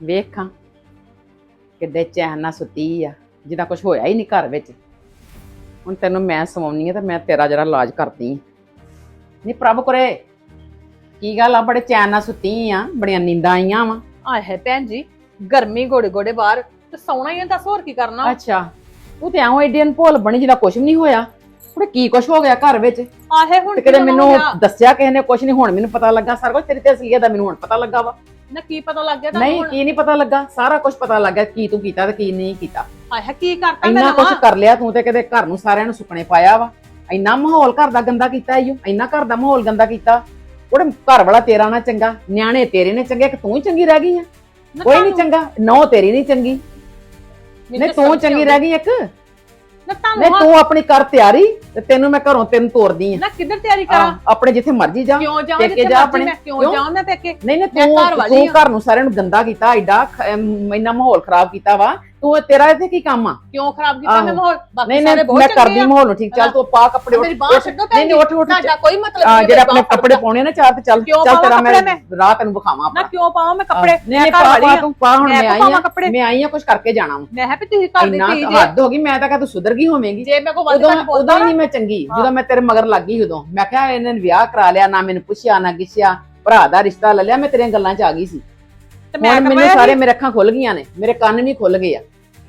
ਵੇਖਾਂ ਕਿੱਡੇ ਚੈਨ ਨਾਲ ਸੁੱਤੀ ਆ ਜਿੱਦਾਂ ਕੁਝ ਹੋਇਆ ਹੀ ਨਹੀਂ ਘਰ ਵਿੱਚ। ਹੁਣ ਤੈਨੂੰ ਮੈਂ ਸਵਾਉਣੀ ਆ ਤੇ ਮੈਂ ਤੇਰਾ ਜਰਾ ਇਲਾਜ ਕਰਦੀ ਨਹੀਂ ਪ੍ਰਭ ਕੁਰੇ ਕੀ ਗੱਲ ਆ? ਬੜੇ ਚੈਨ ਨਾਲ ਸੁੱਤੀ ਆ ਬੜੀਆਂ ਨੀਂਦਾਂ ਆਈਆਂ ਵਾ। ਆਏ ਹੈ ਭੈਣ ਜੀ ਗਰਮੀ ਗੋੜੇ ਗੋੜੇ ਬਾਹਰ ਤੇ ਸੌਣਾ ਹੀ ਆ ਦੱਸ ਹੋਰ ਕੀ ਕਰਨਾ? ਅੱਛਾ ਤੂੰ ਤੇ ਐਵੇਂ ਏਡੀ ਭੋਲ ਬਣੀ ਜਿਹਦਾ ਕੁਝ ਵੀ ਨਹੀਂ ਹੋਇਆ। ਹੁਣ ਕੀ ਕੁਝ ਹੋ ਗਿਆ ਘਰ ਵਿੱਚ? ਆਹੇ ਹੁਣ ਤੇ ਕੀ ਕਦੇ ਹੋਣਾ ਮੈਨੂੰ? ਦੱਸਿਆ ਕਿਸੇ ਨੇ ਕੁਝ ਨਹੀਂ ਹੁਣ ਮੈਨੂੰ ਪਤਾ ਲੱਗਾ। ਸਾਰਾ ਕੁਝ ਤੇਰੀ ਤੇ ਅਸਲੀਅਤ ਦਾ ਮੈਨੂੰ ਹੁਣ ਪਤਾ ਲੱਗਾ ਵਾ। ਨਾ ਕੀ ਪਤਾ ਲੱਗ ਗਿਆ ਨਹੀਂ ਕੀ ਨਹੀਂ ਪਤਾ ਲੱਗਾ? ਸਾਰਾ ਕੁਝ ਪਤਾ ਲੱਗਾ ਕੀ ਤੂੰ ਕੀਤਾ ਤੇ ਕੀ ਨਹੀਂ ਕੀਤਾ। ਆਏ ਹੈ ਕੀ ਕਰਤਾ ਇੰਨਾ ਕੁਝ ਕਰ ਲਿਆ ਤੂੰ ਤੇ ਕਦੇ ਘਰ ਨੂੰ ਸਾਰਿਆਂ ਨੂੰ ਸੁਪਨੇ ਪਾਇਆ ਵਾ। ਇੰਨਾ ਮਾਹੌਲ ਘਰ ਦਾ ਗੰਦਾ ਕੀਤਾ ਈਓ ਇੰਨਾ ਘਰ ਦਾ ਮਾਹੌਲ ਗੰਦਾ ਕੀਤਾ। ਉਹਦੇ ਘਰ ਵਾਲਾ ਤੇਰਾ ਨਾ ਚੰਗਾ ਨਿਆਣੇ ਤੇਰੇ ਨੇ ਚੰਗੇ ਕਿ ਤੂੰ ਹੀ ਚੰਗੀ ਰਹਿ ਗਈ ਆ। ਕੋਈ ਨਹੀਂ ਚੰਗਾ ਨੌ ਤੇਰੀ ਨਹੀਂ ਚੰਗੀ। ਨਹੀਂ ਤੂੰ ਚੰਗੀ ਰਹਿ ਗਈ ਇੱਕ। ਨਾ ਤੁਹਾਨੂੰ ਨਹੀਂ ਤੂੰ ਆਪਣੀ ਕਰ ਤਿਆਰੀ ਤੇ ਤੈਨੂੰ ਮੈਂ ਘਰੋਂ ਤੈਨੂੰ ਤੋਰਦੀ ਆ ਨਾ ਕਿੱਧਰ ਤਿਆਰੀ ਕਰਾਂ ਆਪਣੇ ਜਿੱਥੇ ਮਰਜ਼ੀ ਜਾ ਕਿਉਂ ਜਾਵਾਂ ਪੇਕੇ ਜਿੱਥੇ ਜਾ ਮਰਜ਼ੀ ਆਪਣੇ। ਮੈਂ ਕਿਉਂ? ਜਾਵਾਂ ਮੈਂ ਪੇਕੇ ਨਹੀਂ ਨਹੀਂ ਮੈਂ ਤੂੰ ਘਰ ਵਾਲੀ ਤੂੰ। ਘਰ ਨੂੰ ਸਾਰਿਆਂ ਨੂੰ ਗੰਦਾ ਕੀਤਾ ਐਡਾ ਖ- ਅਮ, ਇੰਨਾ ਮਾਹੌਲ ਖਰਾਬ ਕੀਤਾ ਵਾ ਤੂੰ ਤੇਰਾ ਇੱਥੇ ਕੀ ਕੰਮ ਆ? ਕਿਉਂ ਖਰਾਬ ਕੀਤਾ ਮੈਂ ਆਹੋ। ਮਾਹੌਲ? ਬਾਕੀ ਨਹੀਂ ਸਾਰੇ ਨਹੀਂ ਬਹੁਤ ਮੈਂ ਚੰਗੇ ਕਰਦੀ ਆ। ਮਾਹੌਲ ਨੂੰ ਠੀਕ ਚੱਲ ਤੂੰ ਪਾ ਕੱਪੜੇ ਮੇਰੀ ਬਾਹ ਉੱਠ- ਛੱਡੋ ਨਹੀਂ ਨਹੀਂ ਉੱਠ ਉੱਠ ਤੁਹਾਡਾ ਕੋਈ ਮਤਲਬ ਆ ਨਹੀਂ ਜਿਹੜੇ ਮੇਰੀ ਆਪਣੇ ਕੱਪੜੇ ਪਾਉਣੇ ਨੇ ਚਾਰ ਤੇ ਚੱਲ ਕਿਉਂ ਚੱਲ ਪਾਵਾਂ ਤੇਰਾ ਮੈਂ ਕੱਪੜੇ ਰਾਹ ਤੈਨੂੰ ਵਿਖਾਵਾਂ ਨਾ ਕਿਉਂ ਪਾਵਾਂ ਮੈਂ ਕੱਪੜੇ? ਨਹੀਂ ਨਹੀਂ ਮੈਂ ਘਰ ਪਾ ਪਾ ਆ। ਤੂੰ ਪਾ ਹੁਣ ਮੈਂ ਆਈ ਆ ਕੱਪੜੇ? ਮੈਂ ਆਈ ਆ ਕੁਝ ਕਰਕੇ ਜਾਣਾ ਵਾ। ਮੈਂ ਹੈ ਵੀ ਤੁਸੀਂ ਘਰ ਇੰਨਾ ਧੀ ਜੇ। ਹੱਦ ਹੋ ਗਈ ਮੈਂ ਤਾਂ ਕਹਾਂ ਤੂੰ ਸੁਧਰ ਗਈ ਹੋਵੇਂਗੀ। ਜੇ ਮੈਂ ਕੋ ਵੱਧ ਉਦੋਂ ਘੱਟ ਬੋਲਦਾ ਉਦੋਂ ਹੀ ਨਹੀਂ ਮੈਂ ਚੰਗੀ ਜਦੋਂ ਮੈਂ ਤੇਰੇ ਮਗਰ ਲੱਗ ਗਈ ਉਦੋਂ। ਮੈਂ ਕਿਹਾ ਇਹਨਾਂ ਨੇ ਵਿਆਹ ਕਰਾ ਲਿਆ ਨਾ ਮੈਨੂੰ ਪੁੱਛਿਆ ਨਾ ਗਿੱਛਿਆ। ਭਰਾ ਦਾ ਰਿਸ਼ਤਾ ਲੈ ਲਿਆ ਮੈਂ ਤੇਰੀਆਂ ਗੱਲਾਂ 'ਚ ਆ ਗਈ ਸੀ। ਤੇ ਮੈਂ ਹੁਣ ਮੈਨੂੰ ਸਾਰੇ ਮੇਰੇ ਅੱਖਾਂ ਖੁੱਲ ਗਈਆਂ ਨੇ ਮੇਰੇ ਕੰਨ ਵੀ ਖੁੱਲ ਗਏ ਆ।